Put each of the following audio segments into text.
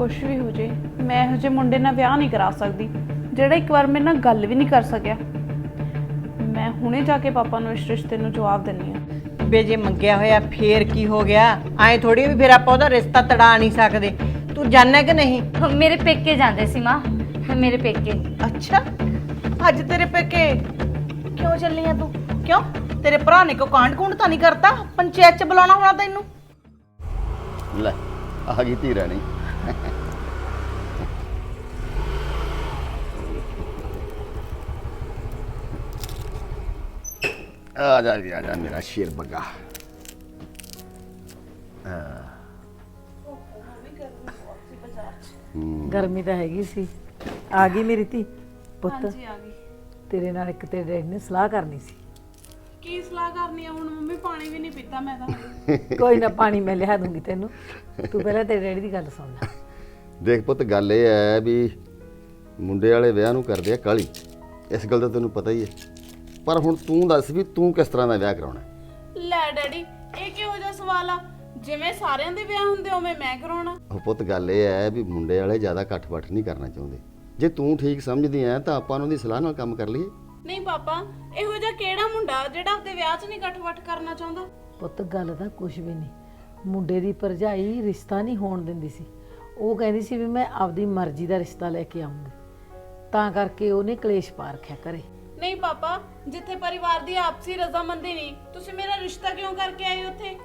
ਕੁਝ ਵੀ ਹੋ ਜੇ ਮੈਂ ਇਹੋ ਜਿਹੇ ਮੁੰਡੇ ਨਾਲ ਵਿਆਹ ਨਹੀਂ ਕਰਾ ਸਕਦੀ ਜਿਹੜਾ ਇੱਕ ਵਾਰ ਮੇਰੇ ਨਾਲ ਗੱਲ ਵੀ ਨਹੀਂ ਕਰ ਸਕਿਆ। ਮੈਂ ਹੁਣੇ ਜਾ ਕੇ ਪਾਪਾ ਨੂੰ ਇਸ ਰਿਸ਼ਤੇ ਨੂੰ ਜਵਾਬ ਦਿੰਨੀ ਆ ਬੇ ਜੇ ਮੰਗਿਆ ਹੋਇਆ ਫੇਰ ਕੀ ਹੋ ਗਿਆ? ਐ ਥੋੜੀ ਵੀ ਫਿਰ ਆਪਾਂ ਉਹਦਾ ਰਿਸ਼ਤਾ ਤੜਾ ਨਹੀਂ ਸਕਦੇ। ਤੂੰ ਜਾਣਦਾ ਕਿ ਨਹੀਂ? ਮੇਰੇ ਪੇਕੇ ਜਾਂਦੇ ਸੀ ਮਾਂ ਮੇਰੇ ਪੇਕੇ। ਅੱਛਾ ਅੱਜ ਤੇਰੇ ਪੇਕੇ? ਕਿਉਂ ਚੱਲੀ ਆ ਤੂੰ? ਕਿਉਂ? ਤੇਰੇ ਭਰਾ ਨੇ ਕੋ ਕਾਂਡ ਕੂੰਡ ਤਾਂ ਨਹੀਂ ਕਰਤਾ? ਪੰਚਾਇਤ ਚ ਬੁਲਾਉਣਾ ਹੋਣਾ ਤੈਨੂੰ? ਲੈ ਆ ਗਈ ਧੀ ਰਾਣੀ। ਆ ਜਾ ਜੀ, ਆ ਜਾ ਮੇਰਾ ਸ਼ੇਰ ਬੱਗਾ ਗਰਮੀ ਤਾਂ ਹੈਗੀ ਸੀ। ਆ ਗਈ ਮੇਰੀ ਧੀ ਪੁੱਤ। ਹਾਂਜੀ ਆ ਗਈ। ਤੇਰੇ ਨਾਲ ਇੱਕ ਤੇਰੇ ਡੈਡੀ ਨੇ ਸਲਾਹ ਕਰਨੀ ਸੀ। ਕੀ ਸਲਾਹ ਕਰਨੀ ਆ? ਹੁਣ ਮੰਮੀ ਪਾਣੀ ਵੀ ਨਹੀਂ ਪੀਤਾ ਮੈਂ ਤਾਂ। ਕੋਈ ਨਾ ਪਾਣੀ ਮੈਂ ਲਿਆ ਦੂੰਗੀ ਤੈਨੂੰ। ਤੂੰ ਪਹਿਲਾਂ ਤੇਰੇ ਡੈਡੀ ਦੀ ਗੱਲ ਸੁਣ ਲੈ। ਦੇਖ ਪੁੱਤ ਗੱਲ ਇਹ ਹੈ ਵੀ ਮੁੰਡੇ ਵਾਲੇ ਵਿਆਹ ਨੂੰ ਕਰਦੇ ਆ ਕਾਲੀ ਇਸ ਗੱਲ ਦਾ ਤੈਨੂੰ ਪਤਾ ਹੀ ਹੈ। ਪਰ ਹੁਣ ਤੂੰ ਦੱਸ ਵੀ ਤੂੰ ਕਿਸ ਤਰ੍ਹਾਂ ਦਾ ਵਿਆਹ ਕਰਾਉਣਾ ਹੈ? ਲੈ ਡੈਡੀ ਇਹ ਕਿਹੋ ਜਿਹਾ ਸਵਾਲ ਆ? ਜਿਵੇਂ ਸਾਰਿਆਂ ਦੇ ਵਿਆਹ ਹੁੰਦੇ ਉਵੇਂ ਮੈਂ ਕਰਾਉਣਾ। ਉਹ ਪੁੱਤ ਗੱਲ ਇਹ ਹੈ ਵੀ ਮੁੰਡੇ ਵਾਲੇ ਜ਼ਿਆਦਾ ਇਕੱਠ-ਬੱਠ ਨਹੀਂ ਕਰਨਾ ਚਾਹੁੰਦੇ। ਜੇ ਤੂੰ ਠੀਕ ਸਮਝਦੀ ਐ ਤਾਂ ਆਪਾਂ ਉਹਨਾਂ ਦੀ ਸਲਾਹ ਨਾਲ ਕੰਮ ਕਰ ਲਈਏ। ਨਹੀਂ ਪਾਪਾ ਇਹੋ ਜਿਹਾ ਕਿਹੜਾ ਮੁੰਡਾ ਜਿਹੜਾ ਆਪਦੇ ਵਿਆਹ 'ਚ ਨਹੀਂ ਇਕੱਠ-ਵੱਠ ਕਰਨਾ ਚਾਹੁੰਦਾ? ਪੁੱਤ ਗੱਲ ਤਾਂ ਕੁਝ ਵੀ ਨਹੀਂ। ਮੁੰਡੇ ਦੀ ਭਰਜਾਈ ਰਿਸ਼ਤਾ ਨਹੀਂ ਹੋਣ ਦਿੰਦੀ ਸੀ। ਉਹ ਕਹਿੰਦੀ ਸੀ ਵੀ ਮੈਂ ਆਪਦੀ ਮਰਜ਼ੀ ਦਾ ਰਿਸ਼ਤਾ ਲੈ ਕੇ ਆਉਂਗੀ ਤਾਂ ਕਰਕੇ ਉਹਨੇ ਕਲੇਸ਼ ਪਾ ਰੱਖਿਆ ਕਰੇ ਨਹੀਂ ਪਾਪਾ ਜਿੱਥੇ ਪਰਿਵਾਰ ਦੀ ਆਪਸੀ ਰਜ਼ਾਮੰਦੀ ਨਹੀਂ ਤੁਸੀਂ ਮੇਰਾ ਰਿਸ਼ਤਾ ਕਿਉਂ ਕਰਕੇ ਆਏ ਉੱਥੇ?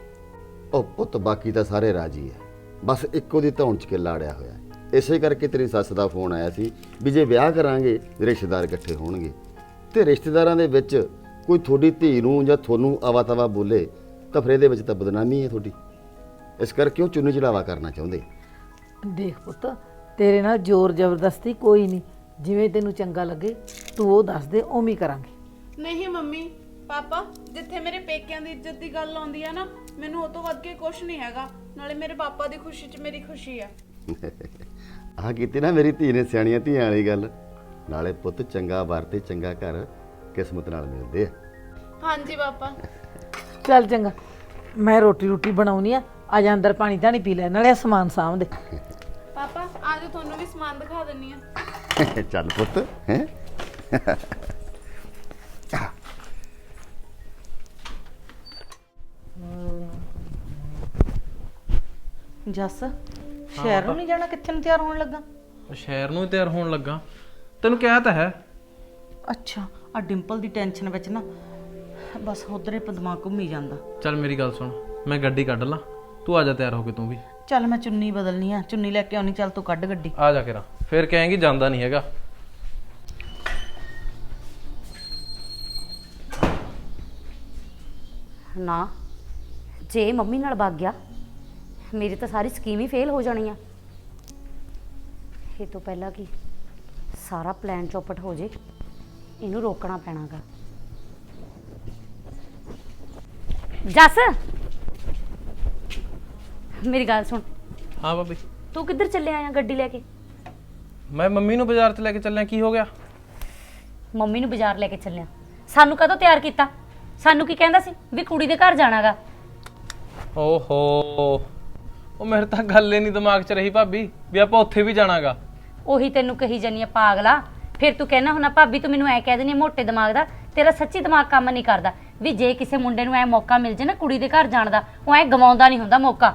ਉਹ ਪੁੱਤ ਬਾਕੀ ਤਾਂ ਸਾਰੇ ਰਾਜੀ ਐ ਬਸ ਇੱਕੋ ਦੀ ਧੌਣ ਚ ਕਿੱਲਾ ਅੜਿਆ ਹੋਇਆ। ਹੈ। ਇਸੇ ਕਰਕੇ ਤੇਰੀ ਸੱਸ ਦਾ ਫੋਨ ਆਇਆ ਸੀ ਵੀ ਜੇ ਵਿਆਹ ਕਰਾਂਗੇ ਰਿਸ਼ਤੇਦਾਰ ਇਕੱਠੇ ਹੋਣਗੇ। ਤੇ ਰਿਸ਼ਤੇਦਾਰਾਂ ਦੇ ਵਿੱਚ ਕੋਈ ਤੁਹਾਡੀ ਧੀ ਨੂੰ ਜਾਂ ਤੁਹਾਨੂੰ ਆਵਾ ਤਵਾ ਬੋਲੇ ਤਾਂ ਫਿਰ ਇਹਦੇ ਵਿੱਚ ਤਾਂ ਬਦਨਾਮੀ ਹੈ ਤੁਹਾਡੀ। ਇਸ ਕਰਕੇ ਉਹ ਚੁੰਨੀ ਚੜਾਵਾ ਕਰਨਾ ਚਾਹੁੰਦੇ? ਦੇਖ ਪੁੱਤ ਤੇਰੇ ਨਾਲ ਜ਼ੋਰ ਜ਼ਬਰਦਸਤੀ ਕੋਈ ਨਹੀਂ। ਜਿਵੇਂ ਤੈਨੂੰ ਚੰਗਾ ਲੱਗੇ ਤੂੰ ਉਹ ਦੱਸ ਦੇ ਉਵੇਂ ਹੀ ਕਰਾਂਗੇ। ਨਹੀਂ ਮੰਮੀ ਪਾਪਾ ਜਿੱਥੇ ਮੇਰੇ ਪੇਕਿਆਂ ਦੀ ਇੱਜ਼ਤ ਦੀ ਗੱਲ ਆਉਂਦੀ ਆ ਨਾ ਮੈਨੂੰ ਉਹ ਤੋਂ ਵੱਧ ਕੇ ਕੁਝ ਨਹੀਂ ਹੈਗਾ। ਨਾਲੇ ਮੇਰੇ ਪਾਪਾ ਦੀ ਖੁਸ਼ੀ 'ਚ ਮੇਰੀ ਖੁਸ਼ੀ ਆ। ਆਹ ਕੀਤੀ ਨਾ ਮੇਰੀ ਧੀ ਨੇ ਸਿਆਣੀਆਂ ਧੀਆਂ ਵਾਲੀ ਗੱਲ। ਨਾਲੇ ਪੁੱਤ ਚੰਗਾ ਵਰ ਤੇ ਚੰਗਾ ਘਰ ਕਿਸਮਤ ਨਾਲ ਮਿਲਦੇ ਆ। ਹਾਂਜੀ ਪਾਪਾ। ਚੱਲ ਚੰਗਾ ਮੈਂ ਰੋਟੀ ਰੋਟੀ ਬਣਾਉਣੀ ਆ ਆ ਜਾ ਅੰਦਰ ਪਾਣੀ ਧਾਣੀ ਪੀ ਲੈ ਨਾਲੇ ਆਹ ਸਮਾਨ ਸਾਂਭ ਦੇ। ਪਾਪਾ ਆਜੋ ਤੁਹਾਨੂੰ ਵੀ ਸਮਾਨ ਦਿਖਾ ਦਿੰਨੀ ਆ। ਚੱਲ ਪੁੱਤ ਹੈ? ਜੱਸ ਸ਼ਹਿਰ ਨੂੰ ਨਹੀਂ ਜਾਣਾ ਕਿੱਥੇ ਨੂੰ ਤਿਆਰ ਹੋਣ ਲੱਗਾ? ਸ਼ਹਿਰ ਨੂੰ ਹੀ ਤਿਆਰ ਹੋਣ ਲੱਗਾ। ਤੈਨੂੰ ਕਿਹਾ ਤਾਂ ਹੈ। ਅੱਛਾ ਆ ਡਿੰਪਲ ਦੀ ਟੈਨਸ਼ਨ ਵਿੱਚ ਨਾ ਬਸ ਉਧਰੇ ਦਿਮਾਗ ਘੁੰਮੀ ਜਾਂਦਾ। ਚੱਲ ਮੇਰੀ ਗੱਲ ਸੁਣ ਮੈਂ ਗੱਡੀ ਕੱਢ ਲਾਂ। ਤੂੰ ਆ ਜਾ ਤਿਆਰ ਹੋ ਕੇ ਤੂੰ ਵੀ। ਚੱਲ ਮੈਂ ਚੁੰਨੀ ਬਦਲਣੀ ਆ ਚੁੰਨੀ ਲੈ ਕੇ ਆਉਣੀ ਚੱਲ ਤੂੰ ਕੱਢ ਗੱਡੀ। ਆ ਜਾ ਕੇਰਾ ਫਿਰ ਕਹੇਂਗੀ ਜਾਂਦਾ ਨਹੀਂ ਹੈਗਾ। ਨਾ ਜੇ ਮੰਮੀ ਨਾਲ ਵਗ ਗਿਆ ਮੇਰੀ ਤਾਂ ਸਾਰੀ ਸਕੀਮ ਹੀ ਫੇਲ ਹੋ ਜਾਣੀ ਆ। ਇਹ ਤੋਂ ਪਹਿਲਾਂ ਕਿ ਸਾਰਾ ਪਲਾਨ ਚੌਪਟ ਹੋ ਜੇ ਇਹਨੂੰ ਰੋਕਣਾ ਪੈਣਾਗਾ। ਜੱਸ! ਮੇਰੀ ਗੱਲ ਸੁਣ। ਹਾਂ ਭਾਬੀ। ਤੂੰ ਕਿੱਧਰ ਚੱਲਿਆ ਆ ਗੱਡੀ ਲੈ ਕੇ? ਮੈਂ ਮੰਮੀ ਨੂੰ ਬਾਜ਼ਾਰ 'ਚ ਲੈ ਕੇ ਚੱਲਿਆ ਕੀ ਹੋ ਗਿਆ? ਮੰਮੀ ਨੂੰ ਬਾਜ਼ਾਰ ਲੈ ਕੇ ਚੱਲਿਆ। ਸਾਨੂੰ ਕਦੋਂ ਤਿਆਰ ਕੀਤਾ? ਸਾਨੂੰ ਕੀ ਕਹਿੰਦਾ ਸੀ ਵੀ ਕੁੜੀ ਦੇ ਘਰ ਜਾਣਾਗਾ? ਓਹੋ। ਉਹ ਮੇਰੇ ਤਾਂ ਗੱਲ ਹੀ ਨਹੀਂ ਦਿਮਾਗ 'ਚ ਰਹੀ ਭਾਬੀ ਵੀ ਆਪਾਂ ਉੱਥੇ ਵੀ ਜਾਣਾਗਾ। ਉਹੀ ਤੈਨੂੰ ਕਹੀ ਜਾਨੀ ਆ ਪਾਗਲਾ। ਫਿਰ ਤੂੰ ਕਹਿਣਾ ਹੁਣਾ ਭਾਬੀ ਤੂੰ ਮੈਨੂੰ ਐ ਕਹਿ ਦਿੰਦੀ ਆ ਮੋਟੇ ਦਿਮਾਗ ਦਾ ਤੇਰਾ ਸੱਚੀ ਦਿਮਾਗ ਕੰਮ ਨਹੀਂ ਕਰਦਾ। ਵੀ ਜੇ ਕਿਸੇ ਮੁੰਡੇ ਨੂੰ ਐ ਮੌਕਾ ਮਿਲ ਜੇ ਨਾ ਕੁੜੀ ਦੇ ਘਰ ਜਾਣ ਦਾ ਉਹ ਐ ਗਵਾਉਂਦਾ ਨਹੀਂ ਹੁੰਦਾ ਮੌਕਾ।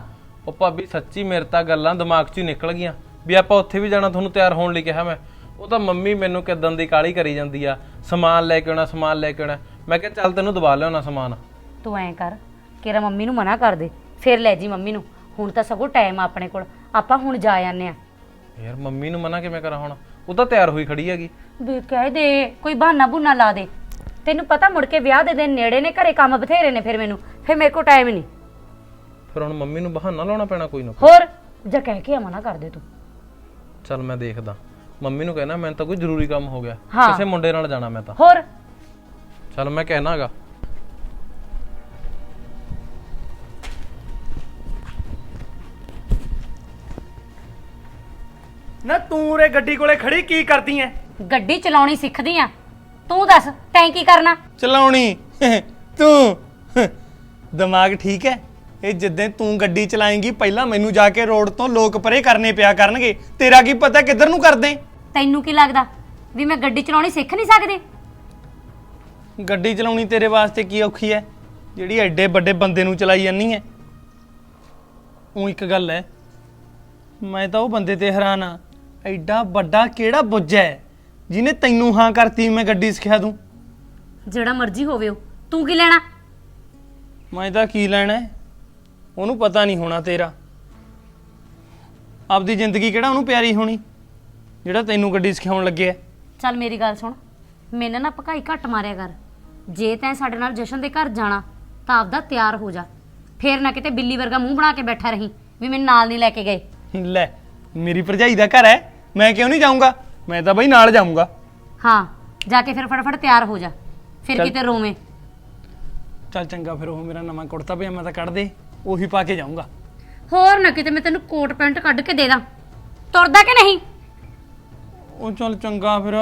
ਉਹ ਭਾਬੀ ਸੱਚੀ ਮੇਰੇ ਤਾਂ ਗੱਲਾਂ ਦਿਮਾਗ 'ਚ ਹੀ ਨਿਕਲ ਗਈਆਂ। ਵੀ ਆਪਾਂ ਉੱਥੇ ਵੀ ਜਾਣਾ ਤੁਹਾਨੂੰ ਤਿਆਰ ਹੋਣ ਲਈ ਕਿਹਾ ਮੈਂ। ਉਹ ਤਾਂ ਮੰਮੀ ਮੈਨੂੰ ਕਿਦਾਂ ਦੀ ਕਾਲੀ ਕਰੀ ਜਾਂਦੀ ਆ ਸਮਾਨ ਲੈ ਕੇ ਆਉਣਾ ਸਮਾਨ ਲੈ ਕੇ ਆਉਣਾ। ਮੈਂ ਕਿਹਾ ਚੱਲ ਤੈਨੂੰ ਦਬਾ ਲਿਆਉਣਾ ਸਮਾਨ। ਤੂੰ ਐ ਕਰ ਕਿਰਾ ਮੰਮੀ ਨੂੰ ਮਨਾ ਕਰ ਦੇ ਫਿਰ ਲੈ ਜੀ ਮੰਮੀ ਨੂੰ। ਹੁਣ ਤਾਂ ਸਗੋਂ ਟਾਈਮ ਆ ਆਪਣੇ ਕੋਲ। ਆਪਾਂ ਹੁਣ ਜਾ ਆਨੇ ਆ ਯਾਰ ਮੰਮੀ ਨੂੰ ਮਨਾ ਕਿਵੇਂ ਕਰਾਂ ਹੁਣ? ਉਹ ਤਾਂ ਤਿਆਰ ਹੋਈ ਖੜੀ ਹੈਗੀ। ਵੀ ਕਹਿ ਦੇ ਕੋਈ ਬਹਾਨਾ ਬੁਨਾ ਲਾ ਦੇ। ਤੈਨੂੰ ਪਤਾ ਮੁੜ ਕੇ ਵਿਆਹ ਦੇ ਦਿਨ ਨੇੜੇ ਨੇ ਘਰੇ ਕੰਮ ਬਥੇਰੇ ਨੇ ਫਿਰ ਮੈਨੂੰ। ਫਿਰ ਮੇਰੇ ਕੋਲ ਟਾਈਮ ਨਹੀਂ। ਫਿਰ ਹੁਣ ਮੰਮੀ ਨੂੰ ਬਹਾਨਾ ਲਾਉਣਾ ਪੈਣਾ ਕੋਈ ਨਾ ਹੋਰ ਜਾਂ ਕਹਿ ਕੇ ਆ ਮਨਾ ਕਰ ਦੇ ਤੂੰ। ਚੱਲ ਮੈਂ ਦੇਖਦਾ। ਮੰਮੀ ਨੂੰ ਕਹਿਣਾ ਮੈਨੂੰ ਤਾਂ ਕੋਈ ਜ਼ਰੂਰੀ ਕੰਮ ਹੋ ਗਿਆ। ਹਾਂ। ਕਿਸੇ ਮੁੰਡੇ ਨਾਲ ਜਾਣਾ ਮੈਂ ਤਾਂ। ਹੋਰ? ਚੱਲ ਮੈਂ ਕਹਿਣਾਗਾ। ਨਾ ਤੂੰ ਰੇ ਗੱਡੀ ਕੋਲੇ ਖੜੀ ਕੀ ਕਰਦੀ ਐ? ਗੱਡੀ ਚਲਾਉਣੀ ਸਿੱਖਦੀ ਆ। ਤੂੰ ਦੱਸ ਤੈਂ ਕੀ ਕਰਨਾ? ਚਲਾਉਣੀ। ਤੂੰ। ਦਿਮਾਗ ਠੀਕ ਐ? ਇਹ ਜਿੱਦਾਂ ਤੂੰ ਗੱਡੀ ਚਲਾਏਂਗੀ ਪਹਿਲਾਂ ਮੈਨੂੰ ਜਾ ਕੇ ਰੋਡ ਤੋਂ ਲੋਕ ਪਰੇ ਕਰਨੇ ਪਿਆ ਕਰਨਗੇ। ਤੇਰਾ ਕੀ ਪਤਾ ਕਿੱਧਰ ਨੂੰ ਕਰਦੇ? ਤੈਨੂੰ ਕੀ ਲੱਗਦਾ ਵੀ ਮੈਂ ਗੱਡੀ ਚਲਾਉਣੀ ਸਿੱਖ ਨਹੀਂ ਸਕਦੀ? ਗੱਡੀ ਚਲਾਉਣੀ ਤੇਰੇ ਵਾਸਤੇ ਕੀ ਔਖੀ ਹੈ ਜਿਹੜੀ ਐਡੇ ਵੱਡੇ ਬੰਦੇ ਨੂੰ ਚਲਾਈ ਜਾਨੀ ਹੈ ਉਹ ਇੱਕ ਗੱਲ ਹੈ ਮੈਂ ਤਾਂ ਉਹ ਬੰਦੇ ਤੇ ਹੈਰਾਨ ਆ। ਐਡਾ ਵੱਡਾ ਕਿਹੜਾ ਬੁੱਝ ਹੈ? ਜਿਹਨੇ ਤੈਨੂੰ ਹਾਂ ਕਰਤੀ ਮੈਂ ਗੱਡੀ ਸਿਖਾ ਦੂੰ। ਜਿਹੜਾ ਮਰਜ਼ੀ ਹੋਵੇ ਉਹ। ਤੂੰ ਕੀ ਲੈਣਾ? ਮੈਂ ਤਾਂ ਕੀ ਲੈਣਾ ਹੈ? ਉਹਨੂੰ ਪਤਾ ਨਹੀਂ ਹੋਣਾ ਤੇਰਾ। ਆਪਦੀ ਜ਼ਿੰਦਗੀ ਕਿਹੜਾ ਉਹਨੂੰ ਪਿਆਰੀ ਹੋਣੀ? ਜਿਹੜਾ ਤੈਨੂੰ ਗੱਡੀ ਸਿਖਾਉਣ ਲੱਗਿਆ ਚੱਲ ਮੇਰੀ ਗੱਲ ਸੁਣ। ਮੈਨੂੰ ਨਾ ਭਕਾਈ ਘੱਟ ਮਾਰਿਆ ਕਰ। ਜੇ ਤੈਂ ਸਾਡੇ ਨਾਲ ਜਸ਼ਨ ਦੇ ਘਰ ਜਾਣਾ ਤਾਂ ਆਪਦਾ ਤਿਆਰ ਹੋ ਜਾ। ਫੇਰ ਨਾ ਕਿਤੇ ਬਿੱਲੀ ਵਰਗਾ ਮੂੰਹ ਬਣਾ ਕੇ ਬੈਠਾ ਰਹੀਂ ਵੀ ਮੈਨੂੰ ਨਾਲ ਨਹੀਂ ਲੈ ਕੇ ਗਏ। ਲੈ ਮੇਰੀ ਭਰਜਾਈ ਦਾ ਘਰ ਹੈ। ਮੈਂ ਕਿਉਂ ਨਹੀਂ ਜਾਊਂਗਾ? ਮੈਂ ਤਾਂ ਬਈ ਨਾਲ ਜਾਊਂਗਾ। ਹਾਂ ਜਾ ਕੇ ਫਿਰ ਫਟਾਫਟ ਤਿਆਰ ਹੋ ਜਾ। ਫਿਰ ਚੱਲ। ਕਿਤੇ ਰੋਵੇਂ। ਚੱਲ ਚੰਗਾ ਫਿਰ ਉਹ ਮੇਰਾ ਨਵਾਂ ਕੁੜਤਾ ਪਜਾਮਾ ਤਾਂ ਕੱਢ ਦੇ ਉਹੀ ਪਾ ਕੇ ਜਾਊਂਗਾ। ਹੋਰ ਨਾ ਕਿਤੇ ਮੈਂ ਤੈਨੂੰ ਕੋਟ ਪੈਂਟ ਕੱਢ ਕੇ ਦੇ ਦਾਂ। ਤੁਰਦਾ ਕਿ ਨਹੀਂ? ਉਹ ਚੱਲ ਚੰਗਾ ਫਿਰ।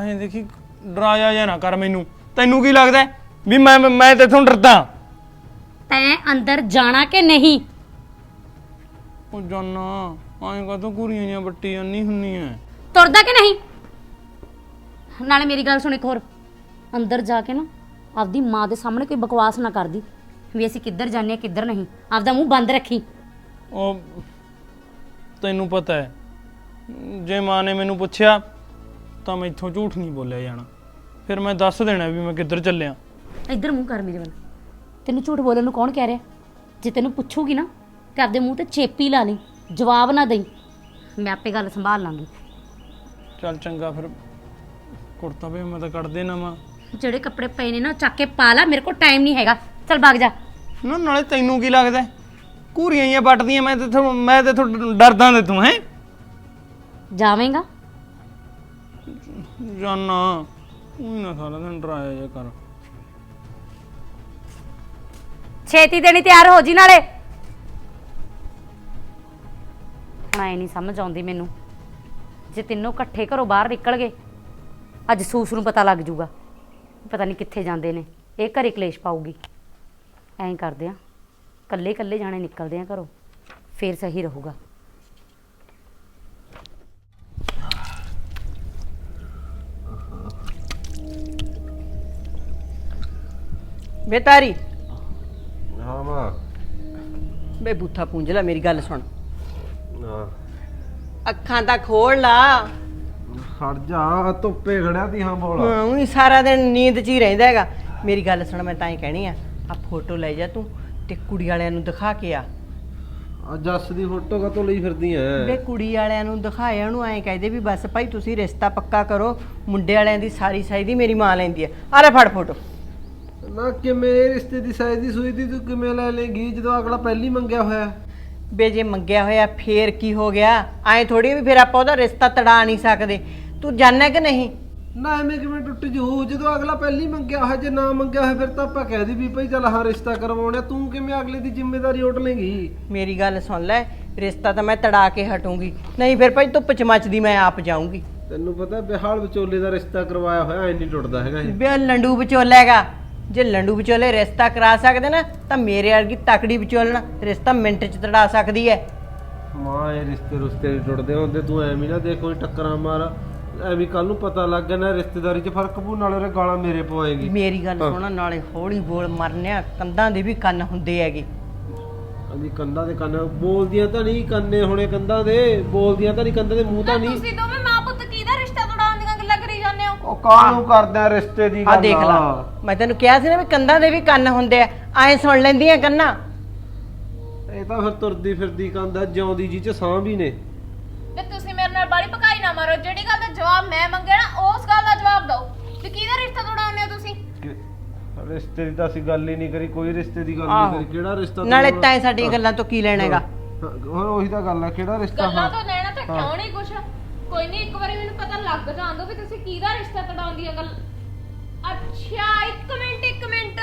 ਐਂ ਦੇਖੀ ਡਰਾਇਆ ਜਾਂ ਨਾ ਕਰ ਮੈਨੂੰ। ਤੈਨੂੰ ਕੀ ਲੱਗਦਾ ਹੈ? ਵੀ ਮੈਂ ਮੈਂ ਤੇਥੋਂ ਡਰਦਾ। ਤੈਂ ਅੰਦਰ ਜਾਣਾ ਕਿ ਨਹੀਂ? ਉਹ ਜਾਨਾ ਐਂ ਕਾ ਕੁੜੀਆਂ ਜਾਂ ਬੱਟੀ ਨਹੀਂ ਹੁੰਨੀ ਐ? ਤੁਰਦਾ ਕਿ ਨਹੀਂ? ਨਾਲੇ ਮੇਰੀ ਗੱਲ ਸੁਣ ਇੱਕ ਹੋਰ। ਅੰਦਰ ਜਾ ਕੇ ਨਾ ਆਪਦੀ ਮਾਂ ਦੇ ਸਾਹਮਣੇ ਕੋਈ ਬਕਵਾਸ ਨਾ ਕਰਦੀ। ਵੀ ਅਸੀਂ ਕਿੱਧਰ ਜਾਂਦੇ ਆ ਕਿੱਧਰ ਨਹੀਂ। ਆਪਦਾ ਮੂੰਹ ਬੰਦ ਰੱਖੀ। ਉਹ ਤੈਨੂੰ ਪਤਾ ਹੈ ਜੇ ਮਾਂ ਨੇ ਮੈਨੂੰ ਪੁੱਛਿਆ ਤਾਂ ਮੈਂ ਇੱਥੋਂ ਝੂਠ ਨਹੀਂ ਬੋਲਿਆ ਜਾਣਾ। ਫਿਰ ਮੈਂ ਦੱਸ ਦੇਣਾ ਵੀ ਮੈਂ ਕਿੱਧਰ ਚੱਲਿਆ। ਇੱਧਰ ਮੂੰਹ ਕਰ ਮੇਰੇ ਵੱਲ। ਤੈਨੂੰ ਝੂਠ ਬੋਲਣ ਨੂੰ ਕੌਣ ਕਹਿ ਰਿਹਾ? ਜੇ ਤੈਨੂੰ ਪੁੱਛੂਗੀ ਨਾ ਤੇ ਆਪਦੇ ਮੂੰਹ ਤੇ ਚੇਪੀ ਲਾ ਲਈ ਜਵਾਬ ਨਾ ਦੇਈ। ਮੈਂ ਆਪੇ ਗੱਲ ਸੰਭਾਲ ਲਾਂਗੀ। ਚੱਲ ਚੰਗਾ ਫਿਰ ਕੁੜਤਾ ਵੀ ਮੈਂ ਤਾਂ ਕੱਢ ਦੇਣਾ ਵਾ ਜਿਹੜੇ ਕੱਪੜੇ ਪਏ ਨੇ ਨਾ ਚੱਕ ਕੇ ਪਾ ਲਾ ਮੇਰੇ ਕੋਲ ਟਾਈਮ ਨਹੀਂ ਹੈਗਾ। ਚੱਲ ਭੱਗ ਜਾ। ਨਾ ਨਾਲੇ ਤੈਨੂੰ ਕੀ ਲੱਗਦਾ ਘੂਰੀਆਂ ਹੀ ਵੱਟਦੀਆਂ ਮੈਂ ਤੇ ਮੈਂ ਤੇ ਡਰਦਾ ਤੇ ਤੂੰ ਹੈ? ਜਾਵੇਂਗਾ? ਜਾਨਾ ਉਹ ਨਾ ਸਾਰਾ ਦਿਨ ਡਰਾਇਆ ਜਾ ਕਰ। ਛੇਤੀ ਦੇਣੀ ਤਿਆਰ ਹੋ ਜੀ ਨਾਲੇ। ਹੁਣ ਐ ਨਹੀਂ ਸਮਝ ਆਉਂਦੀ ਮੈਨੂੰ। ਜੇ ਤਿੰਨੋਂ ਇਕੱਠੇ ਘਰੋਂ ਬਾਹਰ ਨਿਕਲ ਗਏ ਅੱਜ ਸੂਸ ਨੂੰ ਪਤਾ ਲੱਗ ਜੂਗਾ ਪਤਾ ਨਹੀਂ ਕਿੱਥੇ ਜਾਂਦੇ ਨੇ। ਇਹ ਘਰੇ ਕਲੇਸ਼ ਪਾਊਗੀ। ਐਂ ਕਰਦੇ ਆ ਕੱਲੇ ਕੱਲੇ ਜਾਣੇ ਨਿਕਲਦੇ ਆ ਘਰੋਂ ਫੇਰ ਸਹੀ ਰਹੂਗਾ। ਬੇਤਾਰੀ ਹਾਂ ਮਾਂ। ਬੇ ਬੂਥਾ ਪੂੰਝ ਲੈ ਮੇਰੀ ਗੱਲ ਸੁਣ। ਹਾਂ। ਅੱਖਾਂ ਤਾਂ ਖੋਲ ਲਾ। ਖੜ ਜਾ ਧੁੱਪੇ ਖੜਿਆ ਤੀ ਹਾਂ ਬੋਲ। ਹਾਂ ਉਹੀ ਸਾਰਾ ਦਿਨ ਨੀਂਦ 'ਚ ਹੀ ਰਹਿੰਦਾ ਹੈਗਾ। ਮੇਰੀ ਗੱਲ ਸੁਣ ਮੈਂ ਤਾਂ ਹੀ ਕਹਿਣੀ ਆ ਆ ਫੋਟੋ ਲੈ ਜਾ ਤੂੰ ਤੇ ਕੁੜੀ ਵਾਲਿਆਂ ਨੂੰ ਦਿਖਾ ਕੇ ਆ। ਆ ਜੱਸ ਦੀ ਫੋਟੋ ਕਾ ਲਈ ਫਿਰਦੀ ਵੇ ਐ ਕੁੜੀ ਵਾਲਿਆਂ ਨੂੰ ਦਿਖਾਇਆ ਉਹਨੂੰ ਐਂ ਕਹਦੇ ਵੀ ਬਸ ਭਾਈ ਤੁਸੀਂ ਰਿਸ਼ਤਾ ਪੱਕਾ ਕਰੋ ਮੁੰਡੇ ਵਾਲਿਆਂ ਦੀ ਸਾਰੀ ਸਾਈ ਦੀ ਮੇਰੀ ਮਾਂ ਲੈਂਦੀ ਆ ਆ ਲੈ ਫੜ ਫੋਟੋ ਨਾ ਕਿਵੇਂ ਰਿਸ਼ਤੇ ਦੀ ਸਾਈਜ਼ ਦੀ ਸੂਈ ਦੀ ਤੂੰ ਕਿਵੇਂ ਲੈ ਲੇਗੀ ਜਦੋਂ ਅਗਲਾ ਪਹਿਲੀ ਮੰਗਿਆ ਹੋਇਆ? ਬੇ ਜੇ ਮੰਗਿਆ ਹੋਇਆ ਫੇਰ ਕੀ ਹੋ ਗਿਆ? ਐਂ ਥੋੜੀ ਵੀ ਫਿਰ ਆਪਾਂ ਉਹਦਾ ਰਿਸ਼ਤਾ ਤੜਾ ਨਹੀਂ ਸਕਦੇ। ਤੂੰ ਜਾਣਦਾ ਕਿ ਨਹੀਂ? ਨਾ ਐਵੇਂ ਕਿਵੇਂ ਟੁੱਟ ਜੂ? ਜਦੋਂ ਅਗਲਾ ਪਹਿਲੀ ਮੰਗਿਆ ਹੋਇਆ ਜੇ ਨਾ ਮੰਗਿਆ ਹੋਇਆ ਫਿਰ ਤਾਂ ਆਪਾਂ ਕਹਿ ਦੀ ਵੀ ਭਾਈ ਚੱਲ ਹਾਂ ਰਿਸ਼ਤਾ ਕਰਵਾਉਣਾ। ਤੂੰ ਕਿਵੇਂ ਅਗਲੇ ਦੀ ਜ਼ਿੰਮੇਵਾਰੀ ਉੱਠ ਲੇਗੀ ਮੇਰੀ ਗੱਲ ਸੁਣ ਲੈ ਰਿਸ਼ਤਾ ਤਾਂ ਮੈਂ ਤੜਾ ਕੇ ਹਟੂੰਗੀ। ਨਹੀਂ ਫਿਰ ਭਾਈ ਧੁੱਪ ਚ ਮੱਚਦੀ ਮੈਂ ਆਪ ਜਾਊਂਗੀ। ਤੈਨੂੰ ਪਤਾ ਬਿਹਾਲ ਵਿਚੋਲੇ ਦਾ ਰਿਸ਼ਤਾ ਕਰਵਾਇਆ ਹੋਇਆ ਐ ਨਹੀਂ ਟੁੱਟਦਾ ਹੈਗਾ ਇਹ। ਬੇ ਲੰਡੂ ਵਿਚੋਲਾ ਹੈਗਾ। ਜੇ ਲੰਡੂ ਵਿਚੋਲੇ ਰਿਸ਼ਤਾ ਕਰਾ ਸਕਦੇ ਨਾ ਤਾਂ ਮੇਰੇ ਵਰਗੀ ਤਕੜੀ ਵਿਚੋਲਣਾ ਰਿਸ਼ਤਾ ਮਿੰਟ ਚ ਤੜਾ ਸਕਦੀ ਹੈ ਮਾਂ ਇਹ ਰਿਸ਼ਤੇ ਰੁਸ਼ਤੇ ਨਹੀਂ ਟੁੱਟਦੇ ਹੁੰਦੇ ਤੂੰ ਐਵੇਂ ਨਾ ਦੇ ਕੋਈ ਟੱਕਰਾਂ ਮਾਰ। ਐਵੇਂ ਕੱਲ ਨੂੰ ਪਤਾ ਲੱਗ ਗਿਆ ਨਾ ਰਿਸ਼ਤੇਦਾਰੀ 'ਚ ਫ਼ਰਕ ਪੂ ਨਾਲੇ ਉਹਦੇ ਗਾਲਾਂ ਮੇਰੇ ਪਵਾਏਗੀ। ਮੇਰੀ ਗੱਲ ਸੁਣ ਨਾਲੇ ਹੌਲੀ ਬੋਲ ਮਰਨਿਆ ਕੰਧਾਂ ਦੇ ਵੀ ਕੰਨ ਹੁੰਦੇ ਹੈਗੇ। ਕਹਿੰਦੀ ਕੰਧਾਂ ਦੇ ਕੰਨ ਬੋਲਦੀਆਂ ਤਾਂ ਨਹੀਂ ਕੰਨੇ ਹੁਣੇ ਕੰਧਾਂ ਦੇ ਬੋਲਦੀਆਂ ਤਾਂ ਨਹੀਂ ਕੰਧਾਂ ਦੇ ਮੂੰਹ ਤਾਂ ਨਹੀਂ। ਤੁਸੀਂ ਦੋਵੇਂ ਉਹ ਕਾਹਨੂੰ ਕਰਦਾ ਰਿਸ਼ਤੇ ਦੀ ਆ ਦੇਖ ਲਾ। ਮੈਂ ਤੈਨੂੰ ਕਿਹਾ ਸੀ ਨਾ ਵੀ ਕੰਧਾਂ ਦੇ ਵੀ ਕੰਨ ਹੁੰਦੇ ਆ। ਐਂ ਸੁਣ ਲੈਂਦੀਆਂ ਕੰਨਾਂ। ਇਹ ਤਾਂ ਫਿਰ ਤੁਰਦੀ ਫਿਰਦੀ ਕੰਧਾ ਜਿਉਂਦੀ ਜੀ ਚ ਸਾਹ ਵੀ ਨੇ। ਤੇ ਤੁਸੀਂ ਮੇਰੇ ਨਾਲ ਬਾਲੀ ਪਕਾਈ ਨਾ ਮਾਰੋ। ਜਿਹੜੀ ਗੱਲ ਦਾ ਜਵਾਬ ਮੈਂ ਮੰਗਿਆ ਨਾ ਉਸ ਗੱਲ ਦਾ ਜਵਾਬ ਦਿਓ। ਵੀ ਕਿਹਦਾ ਰਿਸ਼ਤਾ ਤੋੜਾਉਂਦੇ ਹੋ ਤੁਸੀਂ? ਕਿ- ਰਿਸ਼ਤੇ ਦੀ ਤਾਂ ਅਸੀਂ ਗੱਲ ਹੀ ਨਹੀਂ ਕਰੀ ਕੋਈ ਰਿਸ਼ਤੇ ਦੀ ਗੱਲ ਆਹੋ। ਨਹੀਂ ਕਰੀ। ਕਿਹੜਾ ਰਿਸ਼ਤਾ ਨਾਲੇ ਤੈਨੂੰ- ਤੈਂ ਸਾਡੀਆਂ ਗੱਲਾਂ ਤੋਂ ਕੀ ਲੈਣਾ ਹੈਗਾ? ਹੁਣ ਉਹੀ ਤਾਂ ਗੱਲ ਆ ਕਿਹੜਾ ਰਿਸ਼ਤਾ? ਗੱਲਾਂ ਹਾਂ। ਤੋਂ ਲੈਣਾ ਤਾਂ ਕਿਉਂ ਨਹੀਂ ਕੁਛ? ਕੋਈ ਨਹੀਂ ਇੱਕ ਵਾਰੀ ਮੈਨੂੰ ਪਤਾ ਲੱਗ ਜਾਂਦਾ ਵੀ ਤੁਸੀਂ ਕਿਹਦਾ ਰਿਸ਼ਤਾ ਤੋੜਾਉਂਦੀਆਂ ਗੱਲ। ਅੱਛਾ ਇੱਕ ਮਿੰਟ ਇੱਕ ਮਿੰਟ।